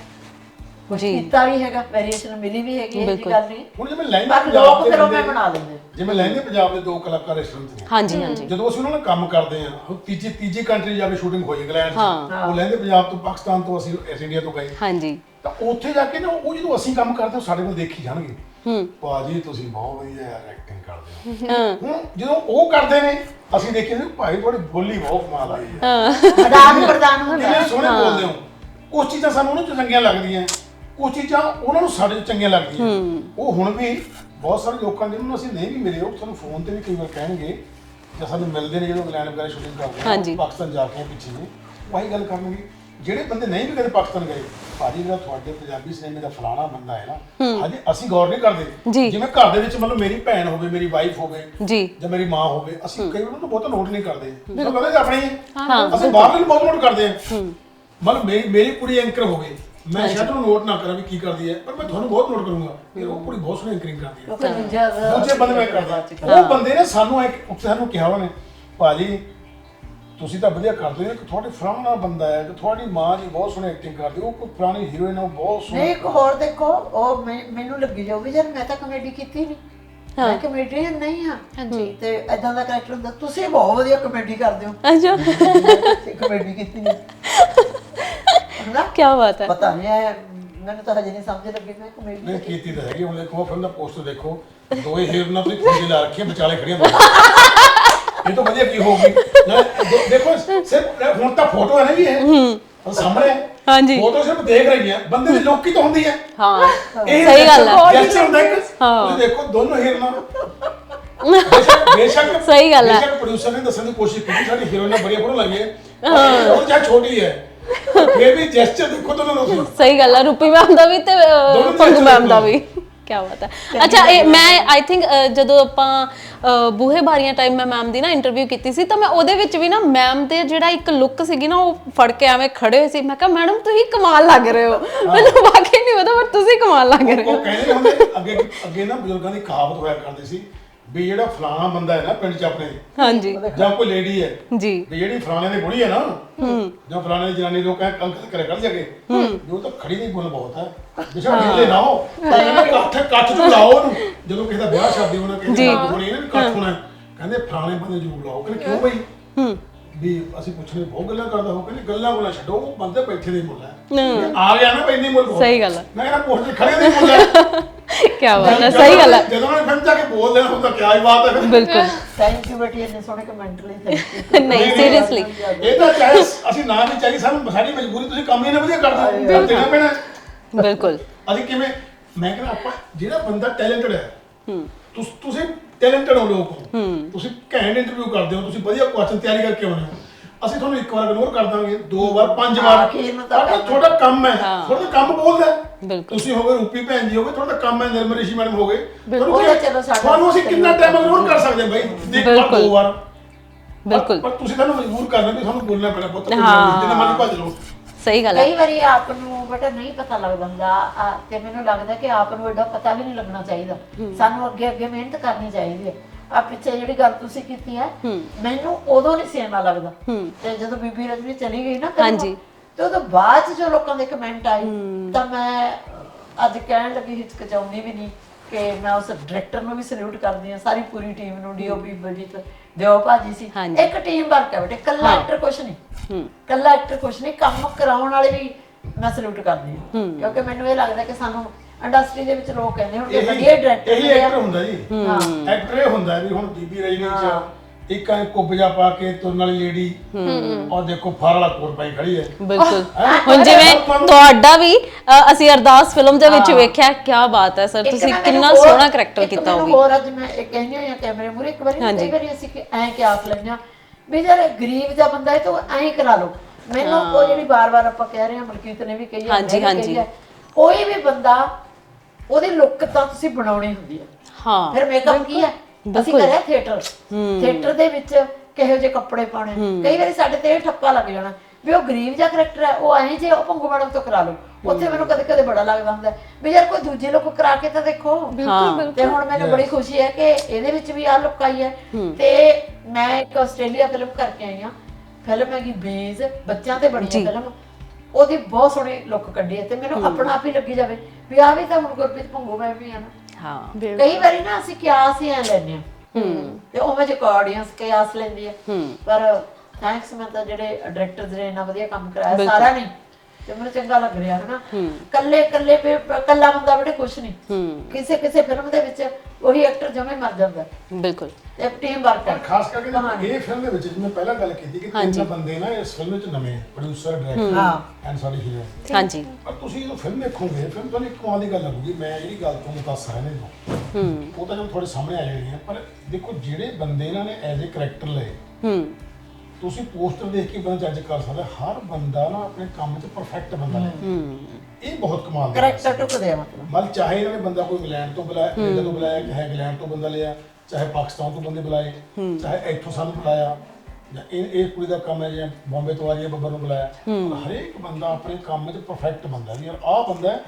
ਜੀ। ਕੀਤਾ ਵੀ ਹੈਗਾ ਵੇਰੀਏਸ਼ਨ ਮਿਲੀ ਵੀ ਹੈਗੀ ਇਹ ਬਿਲਕੁਲ। ਗੱਲ ਨਹੀਂ। ਹੁਣ ਜਿਵੇਂ ਲਹਿੰਦੇ ਪਰ ਲੋਕ ਫਿਰ ਉਵੇਂ ਬੰਦੇ- ਬਣਾ ਲੈਂਦੇ ਜਿਵੇਂ ਲਹਿੰਦੇ ਪੰਜਾਬ ਦੇ ਦੋ ਕਲਾਕਾਰ ਇਸ ਫਿਲਮ 'ਚ ਨੇ। ਹਾਂਜੀ ਹਾਂਜੀ। ਜਦੋਂ ਅਸੀਂ ਉਹਨਾਂ ਨਾਲ ਕੰਮ ਕਰਦੇ ਹਾਂ ਹੁਣ ਤੀਜੀ ਤੀਜੀ ਕੰਟਰੀ ਜਾ ਕੇ ਸ਼ੂਟਿੰਗ ਹੋਈ ਇੰਗਲੈਂਡ 'ਚ ਹਾਂ। ਉਹ ਲਹਿੰਦੇ ਪੰਜਾਬ ਤੋਂ ਪਾਕਿਸਤਾਨ ਤੋਂ ਅਸੀਂ ਇਸ ਇੰਡੀਆ ਤੋਂ ਗਏ। ਹਾਂਜੀ। ਤਾਂ ਉੱਥੇ ਜਾ ਕੇ ਨਾ ਉਹ ਜਦੋਂ ਅਸੀਂ ਕੰਮ ਕਰਦੇ ਹਾਂ ਸਾਡੇ ਕੋਲ ਦੇਖੀ ਜਾਣਗੇ। ਹੂੰ। ਭਾਜੀ ਤੁਸੀਂ ਬਹੁਤ ਵਧੀਆ ਐਕਟਿੰਗ ਕਰਦੇ ਹਾਂ। ਹੋ ਹੁਣ ਜਦੋਂ ਉਹ ਕਰਦੇ ਨੇ ਅਸੀਂ ਦੇਖੀਏ ਵੀ ਭਾਈ ਤੁਹਾਡੀ ਬੋਲੀ ਬਹੁਤ ਕਮਾਲ ਆਈ ਹੈ। ਆਦਾਨ ਪ੍ਰਦਾਨ ਹੁੰਦਾ। ਕਿੰਨੇ ਸੋਹਣੇ ਬੋਲਦੇ ਹੋ ਕੁਝ ਚੀਜ਼ਾਂ ਸਾਨੂੰ ਉਹਨਾਂ ਚੰਗੀਆਂ ਲੱਗਦੀਆਂ। ਕੁਝ ਚੀਜ਼ਾਂ ਉਹਨਾਂ ਨੂੰ ਸਾਡੇ ਤੋਂ ਚੰਗੀਆਂ ਲੱਗਦੀਆਂ। ਉਹ ਹੁਣ ਵੀ ਬਹੁਤ ਸਾਰੇ ਲੋਕਾਂ ਜਿਹਨਾਂ ਨੂੰ ਅਸੀਂ ਨਹੀਂ ਵੀ ਮਿਲੇ ਉਹ ਸਾਨੂੰ ਫੋਨ ਤੇ ਵੀ ਕਈ ਵਾਰ ਕਹਿਣਗੇ ਜਾਂ ਸਾਨੂੰ ਮਿਲਦੇ ਨੇ ਜਦੋਂ ਇੰਗਲੈਂਡ ਵਗੈਰਾ ਸ਼ੂਟਿੰਗ ਕਰਦੇ ਆ ਹਾਂਜੀ। ਪਾਕਿਸਤਾਨ ਜਾ ਕੇ ਪਿੱਛੇ। ਨੇ ਵਾਹੀ ਗੱਲ ਕਰਨਗੇ ਜਿਹੜੇ ਬੰਦੇ ਨਹੀਂ ਵੀ ਕਦੇ ਪਾਕਿਸਤਾਨ ਗਏ ਭਾਜੀ ਜਿਹੜਾ ਤੁਹਾਡੇ ਪੰਜਾਬੀ ਸਿਨੇਮੇ ਦਾ ਫਲਾਣਾ ਬੰਦਾ ਹੈ ਨਾ ਹਜੇ ਅਸੀਂ ਗੌਰ ਨਹੀਂ ਕਰਦੇ। ਜੀ। ਜਿਵੇਂ ਘਰ ਦੇ ਵਿੱਚ ਮਤਲਬ ਮੇਰੀ ਭੈਣ ਹੋਵੇ ਮੇਰੀ ਵਾਈਫ ਹੋਵੇ ਜੀ। ਜਾਂ ਮੇਰੀ ਮਾਂ ਹੋਵੇ ਅਸੀਂ ਕਈ ਵਾਰ ਉਹਨੂੰ ਬਹੁਤ ਨੋਟ ਨਹੀਂ ਕਰਦੇ। ਸਭ ਕਹਿੰਦੇ ਜੀ ਆਪਣੇ ਹੀ ਅਸੀਂ ਬਾਹਰ ਨੂੰ ਬਹੁਤ ਨੋਟ ਕਰਦੇ ਹਾਂ। ਮਤਲਬ ਮੇਰੀ ਮੇਰੀ ਕੁੜੀ ਐਂਕਰ ਹੋਵੇ ਮੈਂ ਸ਼ਾਇਦ ਉਹਨੂੰ ਨੋਟ ਨਾ ਕਰਾਂ ਵੀ ਕੀ ਕਰਦੀ ਹੈ ਪਰ ਮੈਂ ਤੁਹਾਨੂੰ ਬਹੁਤ ਨੋਟ ਕਰੂੰਗਾ ਕਿ ਉਹ ਕੁੜੀ ਬਹੁਤ ਸੋਹਣੀ ਐਂਕਰਿੰਗ ਕਰਦੀ ਹੈ। ਦੂਜਾ ਬੰਦੇ ਮੈਂ ਕਰਦਾ। ਉਹ ਬੰਦੇ ਨੇ ਸਾਨੂੰ ਇੱਕ ਸਾਨੂੰ ਕਿਹਾ ਉਹਨੇ ਭਾਜੀ ਤੁਸੀਂ ਤਾਂ ਵਧੀਆ ਕਰਦੇ ਹੋ ਇੱਕ ਤੁਹਾਡੇ ਫਰਾਣਾ ਬੰਦਾ ਹੈ ਕਿ ਤੁਹਾਡੀ ਮਾਂ ਜੀ ਬਹੁਤ ਸੋਹਣੀ ਐਕਟਿੰਗ ਕਰਦੀ ਉਹ ਕੋਈ ਪੁਰਾਣੀ ਹੀਰੋਇਨ ਉਹ ਬਹੁਤ ਨਹੀਂ ਸੋਹਣੀ ਇੱਕ ਹੋਰ ਦੇਖੋ ਉਹ ਮੈਨੂੰ ਲੱਗੀ ਜਾਊਗੀ ਜਦ ਮੈਂ ਤਾਂ ਕਮੇਡੀ ਕੀਤੀ ਨਹੀਂ ਮੈਂ ਕਮੇਡੀਅਨ ਨਹੀਂ ਹਾਂ। ਹਾਂਜੀ। ਤੇ ਐਦਾਂ ਦਾ ਕਰੈਕਟਰ ਹੁੰਦਾ। ਤੁਸੀਂ ਬਹੁਤ ਵਧੀਆ ਕਮੇਡੀ ਕਰਦੇ ਹੋ। ਅੱਛਾ। ਕਮੇਡੀ ਕੀਤੀ ਨਹੀਂ। ਹਨਾ? ਕੀ ਬਾਤ ਹੈ। ਪਤਾ ਨਹੀਂ ਐ ਮੈਨੂੰ ਤਾਂ ਹਜੇ ਨਹੀਂ ਸਮਝ ਲੱਗੀ ਮੈਂ ਕਮੇਡੀ ਨਹੀਂ ਕੀਤੀ। ਤਾਂ ਹੈਗੀ। ਹੁਣ ਦੇਖੋ ਫਿਲਮ ਦਾ ਪੋਸਟਰ ਦੇਖੋ। ਦੋਏ ਹੀਰੋਇਨਾਂ ਤੁਸੀਂ ਖੁੰਝੇ ਲਾ ਰੱਖੀਆਂ ਵਿਚਾਲੇ ਖੜੀਆਂ। ਇਹ ਤਾਂ ਵਧੀਆ ਕੀ ਹੋਊਗੀ। ਨਾ, ਦੇਖੋ ਸਿਰਫ ਹੁਣ ਤਾਂ ਫੋਟੋ ਹੈ ਨਾ ਜੀ ਇਹ। ਸਾਹਮਣੇ ਹਾਂਜੀ। ਫੋਟੋ ਸਿਰਫ ਦੇਖ ਰਹੀ ਹੈ ਬੰਦੇ ਦੀ ਲੋਕੀ ਤਾਂ ਹੁੰਦੀ ਹੈ। ਹਾਂ ਇਹ ਸਹੀ ਗੱਲ ਹੈ। ਜੈਸਚਰ ਹੁੰਦਾ ਇੱਕ। ਹਾਂ। ਤੁਸੀਂ ਦੇਖੋ ਦੋਨੋਂ ਹੀਰੋਇਨਾਂ ਬੇਸ਼ੱਕ ਬੇਸ਼ੱਕ ਸਹੀ ਗੱਲ ਹੈ। ਬੇਸ਼ੱਕ ਪ੍ਰੋਡਿਊਸਰ ਨੇ ਦੱਸਣ ਦੀ ਕੋਸ਼ਿਸ਼ ਕੀਤੀ ਸਾਡੀ ਹੀਰੋਇਨਾਂ ਬੜੀਆਂ ਫੋਟੋ ਲਾਈਆਂ। ਹਾਂ। ਉਹ ਚਾਹੇ ਛੋਟੀ ਹੈ। ਫਿਰ ਵੀ ਜੈਸਚਰ ਦੇਖੋ ਦੋਨੋਂ ਦਾ ਸਹੀ ਗੱਲ ਹੈ ਰੂਪੀ ਮੈਮ ਦਾ ਵੀ ਤੇ ਅਹ, ਦੋਨੋਂ ਦੇ ਪੰਗੂ ਮੈਮ ਦਾ ਵੀ। ਕੀ ਬਾਤ ਹੈ। ਅੱਛਾ ਇਹ ਮੈਂ ਆਈ ਥਿੰਕ ਜਦੋਂ ਆਪਾਂ ਬੂਹੇ ਬਾਰੀਆਂ ਟਾਈਮ ਮੈਂ ਮੈਮ ਦੀ ਨਾ ਇੰਟਰਵਿਊ ਕੀਤੀ ਸੀ ਤਾਂ ਮੈਂ ਉਹਦੇ ਵਿੱਚ ਵੀ ਨਾ ਮੈਮ ਦੇ ਜਿਹੜਾ ਇੱਕ ਲੁੱਕ ਸੀਗੀ ਨਾ ਉਹ ਫੜ ਕੇ ਐਵੇਂ ਖੜੇ ਹੋਏ ਸੀ। ਮੈਂ ਕਿਹਾ ਮੈਡਮ ਤੁਸੀਂ ਕਮਾਲ ਲੱਗ ਰਹੇ ਹੋ। ਮੈਨੂੰ ਵਾਕਈ ਨਹੀਂ ਪਤਾ ਪਰ ਤੁਸੀਂ ਕਮਾਲ ਲੱਗ ਰਹੇ ਹੋ। ਉਹ ਕਹਿੰਦੇ ਹੁੰਦੇ ਅੱਗੇ ਅੱਗੇ ਨਾ ਬਜ਼ੁਰਗਾਂ ਦੀ ਕਹਾਵਤ ਹੋਇਆ ਕਰਦੀ ਸੀ ਵੀ ਜਿਹੜਾ ਫਲਾਣਾ ਬੰਦਾ ਹੈ ਨਾ ਪਿੰਡ 'ਚ ਆਪਣੇ ਹਾਂਜੀ। ਜਾਂ ਕੋਈ ਲੇਡੀ ਹੈ ਜੀ। ਵੀ ਜਿਹੜੀ ਫਲਾਣੇ ਦੀ ਬੁੜੀ ਹੈ ਨਾ ਜਾਂ ਫਲਾਣੇ ਦੀ ਜਨਾਨੀ ਲੋਕ ਕਹਿ ਅੰਕਲ ਕਰੇ ਕਰ ਜਗੇ ਜੋ ਤਾਂ ਖੜੀ ਦੀ ਗੁਣ ਬਹੁਤ ਹੈ। ਬਿਸ਼ਾ ਢਿੱਲੇ ਨਾ ਹੋ ਇਹਨਾਂ ਕੱਠ ਕੱਠ ਤੋਂ ਲਾਓ ਉਹਨੂੰ। ਜਦੋਂ ਕਿਸੇ ਦਾ ਵਿਆਹ ਸ਼ਾਦੀ ਹੋਣਾ ਕਿਸੇ ਜੀ। ਦੀ ਹੋਣੀ ਹੈ ਨਾ ਕੱਠ ਹੋਣਾ ਹੈ। ਕਹਿੰਦੇ ਫਲਾਣੇ ਬੰਦੇ ਜਰੂਰ ਲਾਓ ਕਹਿੰਦੇ ਕਿਉਂ ਬਈ? ਹੂੰ। ਵੀ ਅਸੀਂ ਪੁੱਛਣੇ ਬਹੁਤ ਗੱਲਾਂ ਕਰਦਾ ਹੋ। ਕਹਿੰਦੇ ਗੱਲਾਂ ਕੋਲ ਛੱਡੋ ਉਹ ਬੰਦੇ ਬੈਠੇ ਦੇ ਮੁੱਲ ਹੈ। ਜੇ ਆ ਗਿਆ ਨਾ ਬੈਠੇ ਮੁੱਲ ਸਹੀ ਗੱਲ ਹੈ। ਮੈਂ ਕਹਿੰਦਾ ਪੋਸਟ ਖੜੇ ਦੇ ਮੁੱਲ ਹੈ। ਕੀ ਬਾਤ ਹੈ ਸਹੀ ਗੱਲ ਹੈ। ਜਦੋਂ ਉਹਨੇ ਫਿਲਮ ਜਾ ਕੇ ਬੋਲ ਦੇਣਾ ਹੁੰਦਾ ਕੀ ਹੀ ਬਾਤ ਹੈ। ਫਿਰ। ਬਿਲਕੁਲ। ਥੈਂਕ ਯੂ ਬੇਟੀ ਇੰਨੇ ਸੋਹਣੇ ਕਮੈਂਟ ਲਈ ਥੈਂਕ ਯੂ ਨਹੀਂ ਸੀਰੀਅਸਲੀ ਇਹ ਤਾਂ ਚਾਹੇ ਅਸੀਂ ਨਾ ਵੀ ਚਾਹੀ ਸਾਨੂੰ ਸਾਡੀ ਮਜਬੂਰੀ ਤੁਸੀਂ ਕੰਮ ਹੀ ਨਾ ਵਧੀਆ ਕਰਦੇ ਹੋ। ਦੇਣਾ ਪੈਣਾ। ਬਿਲਕੁਲ। ਅਸੀਂ ਕਿਵੇਂ ਮੈਂ ਕਹਿੰਦਾ ਆਪਾਂ ਜਿਹੜਾ ਬੰਦਾ ਟੈਲੈਂਟਡ ਹੈ ਹੂੰ। ਤੁਸ- ਤੁਸੀਂ ਟੈਲੈਂਟਡ ਹੋ ਲੋਕ ਹੋ। ਤੁਸੀਂ ਘੈਂਟ ਇੰਟਰਵਿਊ ਕਰਦੇ ਹੋ ਤੁਸੀਂ ਵਧੀਆ ਕੁਐਸਚਨ ਤਿਆਰੀ ਕਰਕੇ ਆਉਂਦੇ ਹੋ। ਅਸੀਂ ਤੁਹਾਨੂੰ ਇੱਕ ਵਾਰ ਇਗਨੋਰ ਕਰ ਦਾਂਗੇ ਦੋ ਵਾਰ ਪੰਜ ਵਾਰ। ਆਖਿਰ ਨੂੰ ਤਾਂ ਪਰ ਤੁਹਾਡਾ ਕੰਮ ਹੈ। ਤੁਹਾਡਾ ਕੰਮ ਬੋਲਦਾ ਹੈ। ਬਿਲਕੁਲ। ਤੁਸੀਂ ਹੋਗੇ ਰੂਪੀ ਭੈਣ ਜੀ ਹੋਗੇ ਤੁਹਾਡਾ ਕੰਮ ਹੈ ਨਿਰਮਲ ਰਿਸ਼ੀ ਮੈਡਮ ਹੋਗੇ। ਤੁਹਾਨੂੰ ਚਲੋ ਸਾਡਾ ਅਸੀਂ ਕਿੰਨਾ ਟਾਈਮ ਇਗਨੋਰ ਕਰ ਸਕਦੇ ਹਾਂ ਬਾਈ? ਦੇਖ ਵਾਰ ਬਿਲਕੁਲ। ਦੋ ਵਾਰ। ਬਿਲਕੁਲ। ਪਰ ਤੁਸੀਂ ਤੁਹਾਨੂੰ ਮਜਬੂਰ ਕਰਨਾ ਵੀ ਤੁਹਾਨੂੰ ਬੋਲਣਾ ਪੈਣਾ ਪੁੱਤ ਹਾਂ। ਜਿੰਨਾ ਮਰਜ਼ੀ ਭੱਜ ਲਓ। ਸਹੀ ਗੱਲ ਹੈ। ਕਈ ਵਾਰੀ ਆਪ ਨੂੰ ਬੇਟਾ ਨਹੀਂ ਪਤਾ ਲੱਗਦਾ ਹੁੰਦਾ। ਆ, ਤੇ ਮੈਨੂੰ ਲੱਗਦਾ ਕਿ ਆਪ ਨੂੰ ਐਡਾ ਪਤਾ ਵੀ ਨਹੀਂ ਲੱਗਣਾ ਚਾਹੀਦਾ। ਸਾਨੂੰ ਅੱਗੇ ਅੱਗੇ ਮਿਹਨਤ ਕਰਨੀ ਚਾਹੀਦੀ ਹੈ। ਆ ਪਿੱਛੇ ਜਿਹੜੀ ਗੱਲ ਤੁਸੀਂ ਕੀਤੀ ਹੈ ਮੈਨੂੰ ਉਦੋਂ ਨਹੀਂ ਸੀ ਇੰਨਾ ਲੱਗਦਾ। ਤੇ ਜਦੋਂ ਬੀਬੀ ਰਜਨੀ ਚਲੀ ਗਈ ਨਾ ਹਾਂਜੀ। ਤੇ ਉਹਦੇ ਬਾਅਦ 'ਚ ਜੋ ਲੋਕਾਂ ਦੇ ਕਮੈਂਟ ਆਏ ਤਾਂ ਮੈਂ ਅੱਜ ਕਹਿਣ ਲੱਗੀ ਹਿਚਕਚਾਉਂਦੀ ਵੀ ਨਹੀਂ ਕਿ ਮੈਂ ਉਸ ਡਾਇਰੈਕਟਰ ਨੂੰ ਵੀ ਸਲੂਟ ਕਰਦੀ ਹਾਂ ਸਾਰੀ ਪੂਰੀ ਟੀਮ ਨੂੰ ਡੀਓਪੀ ਬਲਜੀਤ ਦਿਓ ਭਾਜੀ ਸੀ। ਇੱਕ ਟੀਮ ਵਰਕ ਹੈ ਬੇਟੇ ਕੱਲਾ ਐਕਟਰ ਕੁਛ ਨਹੀਂ। ਕੱਲਾ ਐਕਟਰ ਕੁਛ ਨਹੀਂ ਕੰਮ ਕਰਾਉਣ ਵਾਲੇ ਵੀ ਮੈਂ ਸਲੂਟ ਕਰਦੀ ਹਾਂ। ਕਿਉਂਕਿ ਮੈਨੂੰ ਇਹ ਲੱਗਦਾ ਕਿ ਸਾਨੂੰ ਇੰਡਸਟਰੀ ਦੇ ਵਿੱਚ ਲੋਕ ਕਹਿੰਦੇ ਹੁਣ ਕਿ ਵਧੀਆ ਡਾਇਰੈਕਟਰ ਇਹੀ ਐਕਟਰ ਹੁੰਦਾ ਜੀ। ਐਕਟਰ ਇਹ ਹੁੰਦਾ ਵੀ ਹੁਣ ਬੀਬੀ ਰਜਨੀ ਚ ਇੱਕ ਐ ਕੁੱਬਜਾ ਪਾ ਕੇ ਤੁਰਨ ਵਾਲੀ ਲੇਡੀ ਔਰ ਦੇਖੋ ਫਾਰ ਵਾਲਾ ਕੋਟ ਪਾਈ ਖੜੀ ਹੈ। ਬਿਲਕੁਲ? ਹੁਣ ਜਿਵੇਂ ਤੁਹਾਡਾ ਵੀ ਅ, ਅਸੀਂ ਅਰਦਾਸ ਫਿਲਮ ਦੇ ਵਿੱਚ ਵੇਖਿਆ ਕੀ ਬਾਤ ਹੈ ਸਰ ਤੁਸੀਂ ਕਿੰਨਾ ਸੋਹਣਾ ਕਰੈਕਟਰ ਕੀਤਾ ਉਹ ਵੀ। ਹੋਰ ਅੱਜ ਮੈਂ ਇਹ ਕਹਿੰਦੀ ਹੋਈ ਆ ਕੈਮਰੇ ਮੂਰੇ ਇੱਕ ਵਾਰੀ ਕਈ ਵਾਰੀ ਅਸੀਂ ਕਿ ਐਂ ਕਿਆਸ ਲੈਂਦੇ ਵੀ ਜਦ ਗਰੀਬ ਦਾ ਬੰਦਾ ਹੈ ਤਾਂ ਉਹ ਐਂ ਕਰਾ ਲਓ। ਮੈਨੂੰ ਉਹ ਜਿਹੜੀ ਬਾਰ-ਬਾਰ ਆਪਾਂ ਕਹਿ ਰਹੇ ਹਾਂ ਮਲਕੀਤ ਨੇ ਵੀ ਕਹੀ ਹੈ ਹਾਂਜੀ, ਹਾਂਜੀ। ਕੋਈ ਵੀ ਬੰਦਾ ਉਹਦੀ ਲੁੱਕ ਤਾਂ ਤੁਸੀਂ ਬਣਾਉਣੀ ਹੁੰਦੀ ਹੈ ਹਾਂ। ਫਿਰ ਮੇਕਅਪ ਕੀ ਹੈ ਅਸੀਂ ਕਰਿਆ ਥੀਏਟਰ ਥੀਏਟਰ ਦੇ ਵਿੱਚ ਕਿਹੋ ਜਿਹੇ ਕੱਪੜੇ ਪਾਉਣੇ? ਕਈ ਵਾਰੀ ਸਾਡੇ ਤੇ ਇਹ ਠੱਪਾ ਲੱਗ ਜਾਣਾ ਵੀ ਉਹ ਗਰੀਬ ਜਿਹਾ ਕਰੈਕਟਰ ਹੈ ਉਹ ਐਂ ਜੇ ਉਹ ਭੰਗੂ ਮੈਡਮ ਤੋਂ ਕਰਾ ਲਓ। ਉੱਥੇ ਮੈਨੂੰ ਕਦੇ ਕਦੇ ਬੜਾ ਲੱਗਦਾ ਹੁੰਦਾ। ਹੈ ਵੀ ਯਾਰ ਕੋਈ ਦੂਜੇ ਲੋਕ ਕਰਾ ਕੇ ਤਾਂ ਦੇਖੋ। ਹਾਂ। ਤੇ ਹੁਣ ਮੈਨੂੰ ਬੜੀ ਖੁਸ਼ੀ ਹੈ ਕਿ ਇਹਦੇ ਵਿੱਚ ਵੀ ਆ ਲੁੱਕ ਆਈ ਹੈ। ਤੇ ਮੈਂ ਇੱਕ ਆਸਟ੍ਰੇਲੀਆ ਫਿਲਮ ਕਰਕੇ ਆਈ ਹਾਂ। ਫਿਲਮ ਹੈਗੀ ਬੀਜ਼ ਬੱਚਿਆਂ ਤੇ ਬਣੀ ਫਿਲਮ। ਉਹਦੀ ਬਹੁਤ ਸੋਹਣੀ ਲੁੱਕ ਕੱਢੀ ਹੈ ਤੇ ਮੈਨੂੰ ਆਪਣਾ ਆਪ ਹੀ ਲੱਗੀ ਜਾਵੇ ਵੀ ਆ ਵੀ ਤਾਂ ਹੁਣ ਗੁਰਪ੍ਰੀਤ ਭੰਗੂ ਮੈਂ ਵੀ ਆ ਨਾ। ਹਾਂ। ਕਈ ਵਾਰੀ ਨਾ ਅਸੀਂ ਕਿਆਸ ਹੀ ਐ ਲੈਨੇ ਆ ਤੇ ਉਵੇਂ ਜੇ ਆਡੀਅנס ਕਿਆਸ ਲੈਂਦੀ ਹੈ। ਪਰ ਥੈਂਕਸ ਮੈਂ ਤਾਂ ਜਿਹੜੇ ਡਾਇਰੈਕਟਰਸ ਨੇ ਇੰਨਾ ਵਧੀਆ ਕੰਮ ਕਰਾਇਆ ਸਾਰਾ ਨਹੀਂ ਤੇ ਮੈਨੂੰ ਚੰਗਾ ਲੱਗ ਰਿਹਾ ਹੈ। ਨਾ ਕੱਲੇ ਕੱਲੇ ਪੇ- ਕੱਲਾ ਬੰਦਾ ਬੜੇ ਕੁਛ ਨਹੀਂ। ਕਿਸੇ ਕਿਸੇ ਫਿਲਮ ਦੇ ਵਿੱਚ ਉਹੀ ਐਕਟਰ ਜਮੇ ਮਰ ਜਾਂਦਾ। ਹੈ। ਬਿਲਕੁਲ। ਤੇ ਟੀਮ ਵਰਕ ਹੈ ਖਾਸ ਕਰਕੇ ਨਾ ਇਹ ਫਿਲਮ ਦੇ ਵਿੱਚ ਜਿਵੇਂ ਪਹਿਲਾਂ ਗੱਲ ਕੀਤੀ ਕਿ ਤਿੰਨ ਬੰਦੇ ਨਾ ਇਸ ਫਿਲਮ ਵਿੱਚ ਨਵੇਂ ਪ੍ਰੋਡਿਊਸਰ ਡਾਇਰੈਕਟਰ ਹਾਂ। ਐਂਡ ਸਾਡੀ ਹੀਰੋਇਨ ਹਾਂਜੀ। ਪਰ ਤੁਸੀਂ ਜਦੋਂ ਫਿਲਮ ਦੇਖੋਗੇ ਫਿਲਮ ਤੁਹਾਨੂੰ ਇੱਕ ਕਮਾਲ ਦੀ ਗੱਲ ਲੱਗੂਗੀ ਮੈਂ ਜਿਹੜੀ ਗੱਲ ਤੁਹਾਨੂੰ ਦੱਸ ਰਿਹਾ ਨੇ ਉਹ ਤਾਂ ਜਦੋਂ ਤੁਹਾਡੇ ਸਾਹਮਣੇ ਆ ਜਾਣੀ ਹੈ ਪਰ ਦੇਖੋ ਜਿਹੜੇ ਬੰਦੇ ਇਹਨਾਂ ਨੇ ਐਜ਼ ਅ ਕਰੈਕਟਰ ਲਏ ਹੂੰ। ਤੁਸੀਂ ਪੋਸਟਰ ਦੇਖ ਕੇ ਬੰਦਾ ਜੱਜ ਕਰ ਸਕਦਾ ਹਰ ਬੰਦਾ ਨਾ ਆਪਣੇ ਕੰਮ 'ਚ ਪਰਫੈਕਟ ਬੰਦਾ ਲੈ ਇਹ ਬਹੁਤ ਕਮਾਲ ਦੀ ਹੈ। ਕਰੈਕਟਰ ਟੁਕਦੇ ਆ ਮਤਲਬ। ਮਤਲਬ ਚਾਹੇ ਇਹਨਾਂ ਨੇ ਬੰਦਾ ਕੋਈ ਇੰਗਲੈਂਡ ਤੋਂ ਬੁਲਾਇਆ ਕੈਨੇਡਾ ਤੋਂ ਬੁਲਾਇਆ ਚਾਹੇ ਇੰਗਲੈਂਡ ਤੋਂ ਬੰਦਾ ਲਿਆ ਚਾਹੇ ਪਾਕਿਸਤਾਨ ਤੋਂ ਬੰਦੇ ਬੁਲਾਏ ਚਾਹੇ ਇੱਥੋਂ ਸਾਨੂੰ ਬੁਲਾਇਆ ਜਾਂ ਇਹ ਇਹ ਕੁੜੀ ਦਾ ਕੰਮ ਹੈ ਜਾਂ ਬੰਬੇ ਤੋਂ ਆ ਰਹੀ ਹੈ ਬੱਬਰ ਨੂੰ ਬੁਲਾਇਆ। ਹਰੇਕ ਬੰਦਾ ਆਪਣੇ ਕੰਮ 'ਚ ਪਰਫੈਕਟ ਬੰਦਾ ਵੀ ਯਾਰ ਆਹ ਬੰਦਾ ਹੈ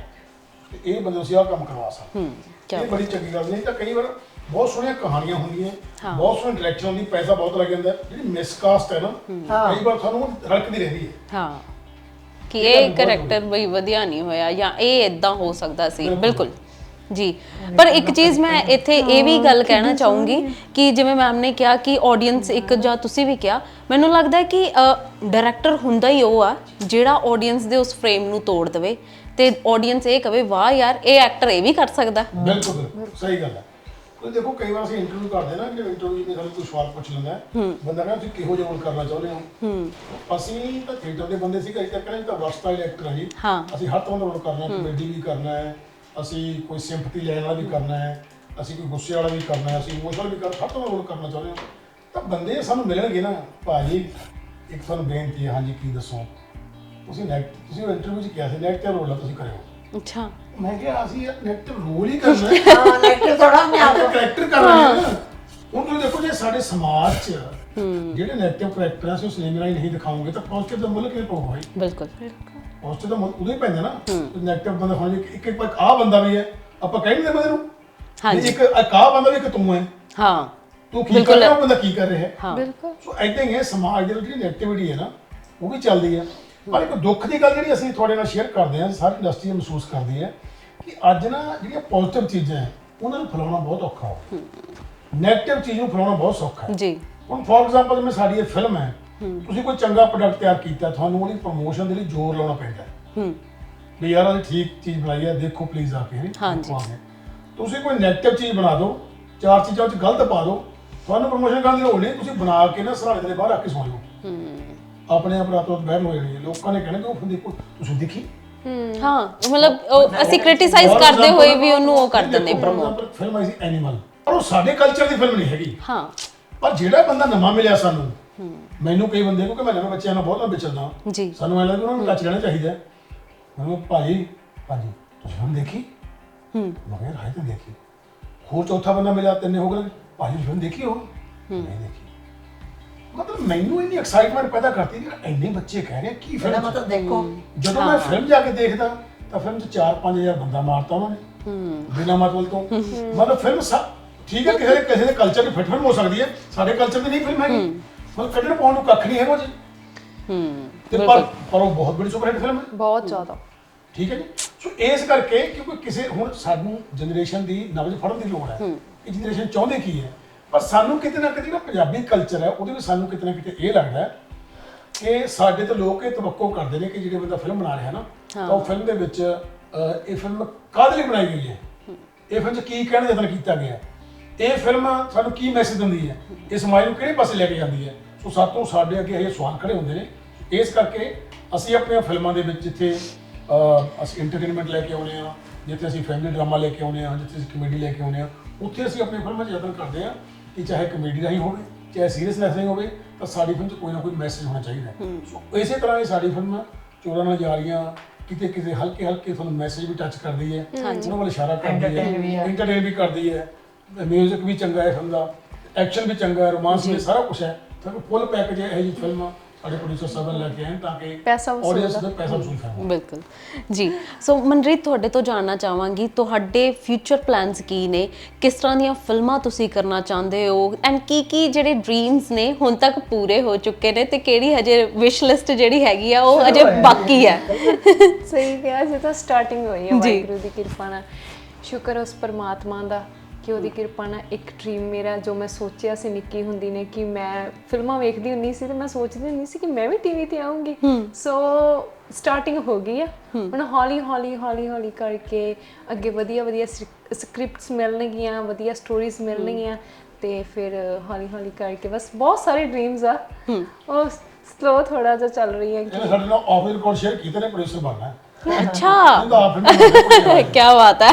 ਤੇ ਇਹ ਬੰਦੇ ਅਸੀਂ ਆਹ ਕੰਮ ਕਰਵਾ ਸਕਦੇ ਹੂੰ। ਇਹ ਬੜੀ ਚੰਗੀ ਗੱਲ ਨਹੀਂ ਤਾਂ ਕਈ ਵਾਰ ਬਹੁਤ ਸੋਹਣੀਆਂ ਕਹਾਣੀਆਂ ਹੁੰਦੀਆਂ ਬਹੁਤ ਸੋਹਣੀ ਡਾਇਰੈਕਸ਼ਨ ਹੁੰਦੀ ਪੈਸਾ ਬਹੁਤ ਲੱਗ ਜਾਂਦਾ ਜਿਹੜੀ ਮਿਸਕਾਸਟ ਹੈ ਨਾ ਕਈ ਵਾਰ ਸਾਨੂੰ ਹਲਕਦੀ ਰਹਿੰਦੀ ਹੈ। ਹਾਂ। ਕਿ ਇਹ ਕੈਰੈਕਟਰ ਬਈ ਵਧੀਆ ਨਹੀਂ ਹੋਇਆ ਜਾਂ ਇਹ ਇਦਾਂ ਹੋ ਸਕਦਾ ਸੀ। ਬਿਲਕੁਲ। ਜੀ। ਪਰ ਇੱਕ ਚੀਜ਼ ਮੈਂ ਇੱਥੇ ਇਹ ਵੀ ਗੱਲ ਕਹਿਣਾ ਚਾਹੂੰਗੀ ਕਿ ਜਿਵੇਂ ਮੈਮ ਨੇ ਕਿਹਾ ਕਿ ਆਡੀਅנס ਇੱਕ ਜਾਂ ਤੁਸੀਂ ਵੀ ਕਿਹਾ ਮੈਨੂੰ ਲੱਗਦਾ ਹੈ ਕਿ ਡਾਇਰੈਕਟਰ ਹੁੰਦਾ ਹੀ ਉਹ ਆ ਜਿਹੜਾ ਆਡੀਅנס ਦੇ ਉਸ ਫਰੇਮ ਨੂੰ ਤੋੜ ਦੇਵੇ। ਤੇ ਆਡੀਅנס ਇਹ ਕਵੇ ਵਾਹ ਯਾਰ ਇਹ ਐਕਟਰ ਇਹ ਵੀ ਕਰ ਸਕਦਾ। ਬਿਲਕੁਲ। ਸਹੀ ਗੱਲ ਹੈ। ਤੁਸੀਂ ਦੇਖੋ ਕਈ ਵਾਰ ਅਸੀਂ ਇੰਟਰਵਿਊ ਕਰਦੇ ਨਾ ਕਿ ਇੰਟਰਵਿਊ ਵਿੱਚ ਸਾਨੂੰ ਕੋਈ ਸਵਾਲ ਪੁੱਛ ਲੈਂਦਾ ਹੈ। ਬੰਦਾ ਕਹਿੰਦਾ ਤੁਸੀਂ ਕਿਹੋ ਜਿਹਾ ਰੋਲ ਕਰਨਾ ਚਾਹੁੰਦੇ ਹੋ? ਅਸੀਂ ਤਾਂ ਥੀਏਟਰ ਦੇ ਬੰਦੇ ਸੀ ਕਈ ਤਾਂ ਕਹਿੰਦੇ ਤਾਂ ਵਰਸਟਾਈਲ ਐਕਟਰ ਹਾਂ ਜੀ। ਹਾਂ। ਅਸੀਂ ਹਰ ਤਰ੍ਹਾਂ ਦਾ ਰੋਲ ਕਰਨਾ ਹੈ ਕਮੇਡੀ ਵੀ ਕਰਨਾ ਹੈ ਅਸੀਂ ਕੋਈ ਸਿੰਪਥੀ ਲੈਣ ਵਾਲਾ ਵੀ ਕਰਨਾ ਹੈ ਅਸੀਂ ਕੋਈ ਗੁੱਸੇ ਵਾਲਾ ਵੀ ਕਰਨਾ ਹੈ ਅਸੀਂ ਇਮੋਸ਼ਨਲ ਵੀ ਕਰ ਹਰ ਤਰ੍ਹਾਂ ਦਾ ਰੋਲ ਕਰਨਾ ਚਾਹੁੰਦੇ ਹਾਂ। ਤਾਂ ਬੰਦੇ ਸਾਨੂੰ ਮਿਲਣਗੇ ਨਾ ਭਾਜੀ ਇੱਕ ਤੁਹਾਨੂੰ ਬੇਨਤੀ ਹੈ ਹਾਂਜੀ ਕੀ ਦੱਸੋ? ਤੁਸੀਂ ਨੈਟ ਤੁਸੀਂ ਇੰਟਰਵਿਊ 'ਚ ਕਿਹਾ ਸੀ ਨੈਟ ਤੇ ਰੋਲ ਆ ਤੁਸੀਂ ਕਰਿਓ। ਅੱਛਾ। ਮੈਂ ਕਿਹਾ ਅਸੀਂ ਨੈਟ ਰੋਲ ਹੀ ਕਰਨਾ ਹੈ। ਹਾਂ ਐਕਟਰ ਥੋੜਾ ਮੈਂ ਆਪ ਕਰੈਕਟਰ ਕਰ ਰਹੇ ਹਾਂ। ਨਾ। ਹੁਣ ਤੁਸੀਂ ਦੇਖੋ ਜੇ ਸਾਡੇ ਸਮਾਜ 'ਚ ਜਿਹੜੇ ਨੈਗੇਟਿਵ ਕਰੈਕਟਰ ਆ ਅਸੀਂ ਸਿਨੇਮਾ ਰਾਹੀਂ ਨਹੀਂ ਦਿਖਾਉਂਗੇ ਤਾਂ ਪੋਜ਼ਿਟਿਵ ਦਾ ਮੁੱਲ ਕਿਵੇਂ ਪਾਊਗਾ ਭਾਈ ਬਿਲਕੁਲ। ਪੋਜ਼ਿਟਿਵ ਦਾ ਮੁੱਲ ਉਦੋਂ ਹੀ ਪੈਂਦਾ ਨਾ। ਨੈਗੇਟਿਵ ਬੰਦਾ ਹੁਣ ਜੇ ਇੱਕ ਇੱਕ ਆ ਬੰਦਾ ਵੀ ਹੈ ਆਪਾਂ ਕਹਿ ਨਹੀਂ ਦਿੰਦੇ ਬੰਦੇ ਨੂੰ ਹਾਂਜੀ। ਵੀ ਇੱਕ ਇੱਕ ਆਹ ਬੰਦਾ ਵੀ ਇੱਕ ਤੂੰ ਹੈ। ਹਾਂ। ਤੂੰ ਕੀ ਕਰ ਰਿਹਾ ਉਹ ਬੰਦਾ ਕੀ ਕਰ ਰਿਹਾ ਹੈ? ਹਾਂ। ਬਿਲਕੁਲ। ਸੋ ਐਦਾਂ ਹੀ ਹੈ ਸਮਾਜ ਦੇ ਵਿੱਚ ਜਿਹੜੀ ਨੈਗੇਟਿਵਿਟੀ ਹੈ ਨਾ ਉਹ ਵੀ ਚੱਲਦੀ ਹੈ। ਪਰ ਇੱਕ ਦੁੱਖ ਦੀ ਗੱਲ ਜਿਹੜੀ ਅਸੀਂ ਤੁਹਾਡੇ ਨਾਲ ਸ਼ੇਅਰ ਕਰਦੇ ਹਾਂ ਸਾਰੀ ਇੰਡਸਟਰੀ ਮਹਿਸੂਸ ਕਰਦੀ ਹੈ ਕਿ ਅੱਜ ਨਾ ਜਿਹੜੀਆਂ ਪੋਜ਼ਿਟਿਵ ਚੀਜ਼ਾਂ ਹੈ ਉਹਨਾਂ ਨੂੰ ਫੈਲਾਉਣਾ ਬਹੁਤ ਔਖਾ ਹੋ ਨੈਗੇਟਿਵ ਚੀਜ਼ ਨੂੰ ਫੈਲਾਉਣਾ ਬਹੁਤ ਸੌਖਾ ਹੈ। ਜੀ। ਹੁਣ ਫੋਰ ਐਗਜ਼ਾਮਪਲ ਜਿਵੇਂ ਸਾਡੀ ਇਹ ਫਿਲਮ ਹੈ ਤੁਸੀਂ ਕੋਈ ਚੰਗਾ ਪ੍ਰੋਡਕਟ ਤਿਆਰ ਕੀਤਾ ਤੁਹਾਨੂੰ ਉਹਦੀ ਪ੍ਰੋਮੋਸ਼ਨ ਦੇ ਲਈ ਜ਼ੋਰ ਲਾਉਣਾ ਪੈਂਦਾ ਹੈ। ਵੀ ਯਾਰ ਅਸੀਂ ਠੀਕ ਚੀਜ਼ ਬਣਾਈ ਹੈ ਦੇਖੋ ਪਲੀਜ਼ ਆ ਕੇ ਹਾਂਜੀ। ਆ। ਤੁਸੀਂ ਕੋਈ ਨੈਗੇਟਿਵ ਚੀਜ਼ ਬਣਾ ਦਿਓ ਚਾਰ ਚੀਜ਼ਾਂ ਵਿੱਚ ਗਲਤ ਪਾ ਦਿਓ ਤੁਹਾਨੂੰ ਪ੍ਰੋਮੋਸ਼ਨ ਕਰਨ ਦੀ ਲੋੜ ਨਹੀਂ ਤੁਸੀਂ ਬਣਾ ਕੇ ਨਾ ਸਰਾਣੇ ਦੇ ਬਾਹਰ ਰੱਖ ਕੇ ਸੌਂ ਜਾਓ। ਆਪਣੇ ਆਪ ਰਾਤੋਂ ਬਹਿਰ ਹੋ ਜਾਣੀ ਹੈ। ਲੋਕਾਂ ਨੇ ਕਹਿਣਾ ਕਿ ਉਹ ਦੇਖੋ ਤੁਸੀਂ ਦੇਖੀ? ਹਾਂ। ਮਤਲਬ ਉਹ ਅਸੀਂ ਕ੍ਰਿਟਿਸਾਈਜ਼ ਕਰਦੇ ਹੋਏ ਵੀ ਉਹਨੂੰ ਉਹ ਕਰ ਦਿੰਦੇ ਪ੍ਰਮੋਟ ਫਿਲਮ ਆਈ ਸੀ ਐਨੀਮਲ ਪਰ ਉਹ ਸਾਡੇ ਕਲਚਰ ਦੀ ਫਿਲਮ ਨਹੀਂ ਹੈਗੀ। ਹਾਂ। ਪਰ ਜਿਹੜਾ ਬੰਦਾ ਨਵਾਂ ਮਿਲਿਆ ਸਾਨੂੰ ਮੈਨੂੰ ਕਈ ਬੰਦੇ ਕਿਉਂਕਿ ਮੈਂ ਨਵੇਂ ਬੱਚਿਆਂ ਨਾਲ ਬਹੁਤ ਨਾਲ ਵਿਚਰਦਾ ਜੀ। ਸਾਨੂੰ ਐਂ ਲੱਗਦਾ ਉਹਨਾਂ ਨੂੰ ਟੱਚ ਲੈਣਾ ਚਾਹੀਦਾ। ਮੈਨੂੰ ਭਾਜੀ ਭਾਜੀ ਤੁਸੀਂ ਫਿਲਮ ਦੇਖੀ? ਹੂੰ। ਮੈਂ ਕਿਹਾ ਹਾਏ ਤਾਂ ਦੇਖੀ। ਹੋਰ ਚੌਥਾ ਬੰਦਾ ਮਿਲਿਆ ਤਿੰਨੇ ਹੋ ਗਏ। ਭਾਜੀ ਫਿਲਮ ਦੇਖੀ ਹੋ। ਨਹੀਂ ਦੇਖੀ। ਮਤਲਬ ਮੈਨੂੰ ਇੰਨੀ ਐਕਸਾਈਟਮੈਂਟ ਪੈਦਾ ਕਰਤੀ ਕਿ ਇੰਨੇ ਬੱਚੇ ਕਹਿ ਰਹੇ ਆ, ਕੀ ਇਹਦਾ ਫਿਲਮ ਮਤਲਬ ਦੇਖੋ। ਜਦੋਂ ਮੈਂ ਫਿਲਮ ਜਾ ਕੇ ਦੇਖਦਾ ਤਾਂ ਫਿਲਮ 'ਚ 4-5000 ਬੰਦਾ ਮਾਰਤਾ ਉਹਨਾਂ ਨੇ। ਹੂੰ। ਬਿਨਾ ਮਤਲਬ ਤੋਂ। ਮਤਲਬ ਫਿਲਮ ਸਾ- ਠੀਕ ਹੈ ਕਿਸੇ ਦੇ ਕਿਸੇ ਦੇ ਕਲਚਰ ਦੀ ਫਿੱਟ ਫਿਲਮ ਹੋ ਸਕਦੀ ਹੈ। ਸਾਡੇ ਕਲਚਰ ਦੀ ਨਹੀਂ ਫਿਲਮ ਹੈਗੀ। ਮਤਲਬ ਕੱਢਣ ਪਾਉਣ ਨੂੰ ਕੱਖ ਨਹੀਂ ਹੈਗਾ ਜੀ ਹੂੰ। ਤੇ ਪਰ ਪਰ ਉਹ ਬਹੁਤ ਬੜੀ ਸੁਪਰ ਹਿੱਟ ਫਿਲਮ ਹੈ। ਬਹੁਤ ਜ਼ਿਆਦਾ। ਠੀਕ ਹੈ ਜੀ। ਸੋ ਇਸ ਕਰਕੇ ਕਿਉਂਕਿ ਕਿਸੇ ਹੁਣ ਸਾਨੂੰ ਜਨਰੇਸ਼ਨ ਦੀ ਨਬਜ਼ ਫੜਨ ਦੀ ਲੋੜ ਹੈ। ਇਹ ਜਨਰੇਸ਼ਨ ਚਾਹੁੰਦੇ ਕੀ ਹੈ? ਪਰ ਸਾਨੂੰ ਕਿਤੇ ਨਾ ਕਿਤੇ ਜਿਹੜਾ ਪੰਜਾਬੀ ਕਲਚਰ ਹੈ ਉਹਦੇ ਵਿੱਚ ਸਾਨੂੰ ਕਿਤੇ ਨਾ ਕਿਤੇ ਇਹ ਲੱਗਦਾ ਹੈ ਕਿ ਸਾਡੇ ਤੋਂ ਲੋਕ ਇਹ ਤਵੱਕੋ ਕਰਦੇ ਨੇ ਕਿ ਜਿਹੜੇ ਬੰਦਾ ਫਿਲਮ ਬਣਾ ਰਿਹਾ ਨਾ ਤਾਂ ਉਹ ਫਿਲਮ ਦੇ ਵਿੱਚ ਇਹ ਫਿਲਮ ਕਾਹਦੇ ਲਈ ਬਣਾਈ ਗਈ ਹੈ? ਇਹ ਫਿਲਮ 'ਚ ਕੀ ਕਹਿਣ ਦਾ ਯਤਨ ਕੀਤਾ ਗਿਆ? ਇਹ ਫਿਲਮ ਸਾਨੂੰ ਕੀ ਮੈਸੇਜ ਦਿੰਦੀ ਹੈ? ਇਹ ਸਮਾਜ ਨੂੰ ਕਿਹੜੇ ਪਾਸੇ ਲੈ ਕੇ ਜਾਂਦੀ ਹੈ? ਸੋ ਸਾਤੋਂ ਸਾਡੇ ਅੱਗੇ ਇਹ ਸਵਾਲ ਖੜੇ ਹੁੰਦੇ ਨੇ। ਇਸ ਕਰਕੇ ਅਸੀਂ ਆਪਣੀਆਂ ਫਿਲਮਾਂ ਦੇ ਵਿੱਚ ਜਿੱਥੇ ਅਸੀਂ ਐਂਟਰਟੇਨਮੈਂਟ ਲੈ ਕੇ ਆਉਨੇ ਆ ਜਿੱਥੇ ਅਸੀਂ ਫੈਮਿਲੀ ਡਰਾਮਾ ਲੈ ਕੇ ਆਉਨੇ ਆ ਜਿੱਥੇ ਅਸੀਂ ਕਮੇਡੀ ਲੈ ਕੇ ਆਉਨੇ ਆ ਉੱਥੇ ਅਸੀਂ ਆਪਣੀ ਫਿਲਮਾਂ 'ਚ ਯਤਨ ਕਰਦੇ ਆ ਕਿ ਚਾਹੇ ਕਮੇਡੀ ਰਾਹੀਂ ਹੋਵੇ ਚਾਹੇ ਸੀਰੀਅਸਨੈਸ ਰਾਹੀਂ ਹੋਵੇ ਤਾਂ ਸਾਡੀ ਫਿਲਮ 'ਚ ਕੋਈ ਨਾ ਕੋਈ ਮੈਸੇਜ ਹੋਣਾ ਚਾਹੀਦਾ ਹੈ। ਸੋ ਇਸੇ ਤਰ੍ਹਾਂ ਹੀ ਸਾਡੀ ਫਿਲਮ ਚੋਰਾਂ ਨਾਲ ਜਾਰੀਆਂ ਕਿਤੇ ਕਿਤੇ ਹਲਕੇ ਹਲਕੇ ਤੁਹਾਨੂੰ ਮੈਸੇਜ ਵੀ ਟੱਚ ਕਰਦੀ ਹੈ ਉਹਨਾਂ ਵੱਲ ਇਸ਼ਾਰਾ ਕਰਦੀ Entertain ਵੀ ਹੈ। ਹੈ। ਐਂਟਰਟੇਨ ਵੀ ਕਰਦੀ ਹੈ ਮਿਊਜ਼ਿਕ ਵੀ ਚੰਗਾ ਹੈ ਫਿਲਮ ਦਾ ਐਕਸ਼ਨ ਵੀ ਚੰਗਾ ਹੈ ਰੋਮਾਂਸ ਵੀ ਸਾਰਾ ਕੁਝ ਹੈ। ਤਾਂ ਫੁੱਲ ਪੈਕੇਜ ਹੈ ਇਹ ਜੀ ਫਿਲਮ ਸਾਡੇ ਪ੍ਰੋਡਿਊਸਰ ਸਾਹਿਬ ਨੇ ਲੈ ਕੇ ਆਏ ਤਾਂ ਕਿ ਪੈਸਾ ਵਸੂਲ ਆਡੀਅנס ਦਾ। ਪੈਸਾ ਵਸੂਲ ਕਰਨ। ਬਿਲਕੁਲ। ਜੀ ਸੋ ਮਨਰੀਤ ਤੁਹਾਡੇ ਤੋਂ ਜਾਣਨਾ ਚਾਹਾਂਗੀ ਤੁਹਾਡੇ ਫਿਊਚਰ ਪਲਾਨਸ ਕੀ ਨੇ? ਕਿਸ ਤਰ੍ਹਾਂ ਦੀਆਂ ਫਿਲਮਾਂ ਤੁਸੀਂ ਕਰਨਾ ਚਾਹੁੰਦੇ ਹੋ? ਐਂਡ ਕੀ ਕੀ ਜਿਹੜੇ ਡ੍ਰੀਮਸ ਨੇ ਹੁਣ ਤੱਕ ਪੂਰੇ ਹੋ ਚੁੱਕੇ ਨੇ ਤੇ ਕਿਹੜੀ ਹਜੇ ਵਿਸ਼ ਲਿਸਟ ਜਿਹੜੀ ਹੈਗੀ ਆ ਉਹ ਅਜੇ ਬਾਕੀ ਹੈ? ਸਹੀ ਕਿਹਾ ਜੇ ਤਾਂ ਸਟਾਰਟਿੰਗ ਹੋਈ ਹੈ। ਵਾਹਿਗੁਰੂ ਦੀ ਕਿਰਪਾ ਨਾਲ। ਸ਼ੁਕਰ ਉਸ ਪਰਮਾਤਮਾ ਦਾ। ਕਿ ਉਹਦੀ ਕਿਰਪਾ ਨਾਲ ਇੱਕ ਡ੍ਰੀਮ ਮੇਰਾ ਜੋ ਮੈਂ ਸੋਚਿਆ ਸੀ ਨਿੱਕੀ ਹੁੰਦੀ ਨੇ ਕਿ ਮੈਂ ਫਿਲਮਾਂ ਵੇਖਦੀ ਹੁੰਦੀ ਸੀ ਤੇ ਮੈਂ ਸੋਚਦੀ ਹੁੰਦੀ ਸੀ ਕਿ ਮੈਂ ਵੀ ਟੀਵੀ ਤੇ ਆਉਂਗੀ ਸੋ ਸਟਾਰਟਿੰਗ ਹੋ ਗਈ ਆ। ਹੁਣ ਹੌਲੀ ਹੌਲੀ ਹੌਲੀ ਹੌਲੀ ਕਰਕੇ ਅੱਗੇ ਵਧੀਆ ਵਧੀਆ ਸਕ੍ਰਿਪਟਸ ਮਿਲਣਗੀਆਂ ਵਧੀਆ ਸਟੋਰੀਜ਼ ਮਿਲਣਗੀਆਂ ਤੇ ਫਿਰ ਹੌਲੀ ਹੌਲੀ ਕਰਕੇ ਬਸ ਬਹੁਤ ਸਾਰੇ ਡ੍ਰੀਮਸ ਆ। ਉਹ ਸਲੋ ਥੋੜਾ ਜਿਹਾ ਚੱਲ ਰਹੀ ਹੈ ਇਹਨੇ ਸਾਡੇ ਨਾਲ ਆਫ ਰਿਕਾਰਡ ਸ਼ੇਅਰ ਕੀਤੇ ਨੇ ਪ੍ਰੋਡਿਊਸਰ ਬਣਨਾ। ਹੈ ਅੱਛਾ। ਇਹਦਾ ਆਪ ਹੀ ਕੀ ਬਾਤ ਹੈ।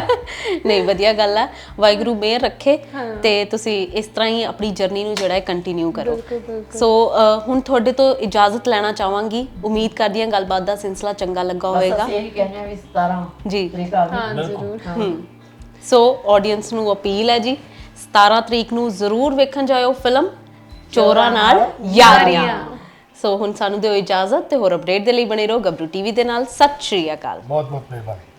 ਨਹੀਂ ਵਧੀਆ ਗੱਲ ਹੈ। ਵਾਹਿਗੁਰੂ ਮਿਹਰ ਰੱਖੇ ਤੇ ਤੁਸੀਂ ਇਸ ਤਰ੍ਹਾਂ ਹੀ ਆਪਣੀ ਜਰਨੀ ਨੂੰ ਜਿਹੜਾ ਹੈ ਕੰਟੀਨਿਊ ਕਰੋ। ਬਿਲਕੁਲ ਬਿਲਕੁਲ। ਸੋ ਅ, ਹੁਣ ਤੁਹਾਡੇ ਤੋਂ ਇਜਾਜ਼ਤ ਲੈਣਾ ਚਾਹਾਂਗੀ। ਉਮੀਦ ਕਰਦੀ ਹਾਂ ਗੱਲਬਾਤ ਦਾ ਸਿਲਸਿਲਾ ਚੰਗਾ ਲੱਗਾ ਬਸ ਹੋਵੇਗਾ। ਅਸੀਂ ਇਹੀ ਕਹਿੰਦੇ ਆ ਵੀ 17 ਜੀ। ਤਰੀਕ ਆ ਗਈ। ਹਾਂ ਜ਼ਰੂਰ। ਹਮ, ਸੋ ਆਡੀਅנס ਨੂੰ ਅਪੀਲ ਹੈ ਜੀ 17 ਤਰੀਕ ਨੂੰ ਜ਼ਰੂਰ ਵੇਖਣ ਜਾਇਓ ਫਿਲਮ। ਚੋਰਾਂ ਨਾਲ ਯਾਰੀਆਂ। ਸੋ ਹੁਣ ਸਾਨੂੰ ਦਿਓ ਇਜਾਜ਼ਤ ਤੇ ਹੋਰ ਅਪਡੇਟ ਦੇ ਲਈ ਬਣੇ ਰਹੋ ਗੱਬਰੂ ਟੀਵੀ ਦੇ ਨਾਲ। ਸਤਿ ਸ਼੍ਰੀ ਅਕਾਲ। ਬਹੁਤ ਬਹੁਤ ਮਿਹਰਬਾਨੀ।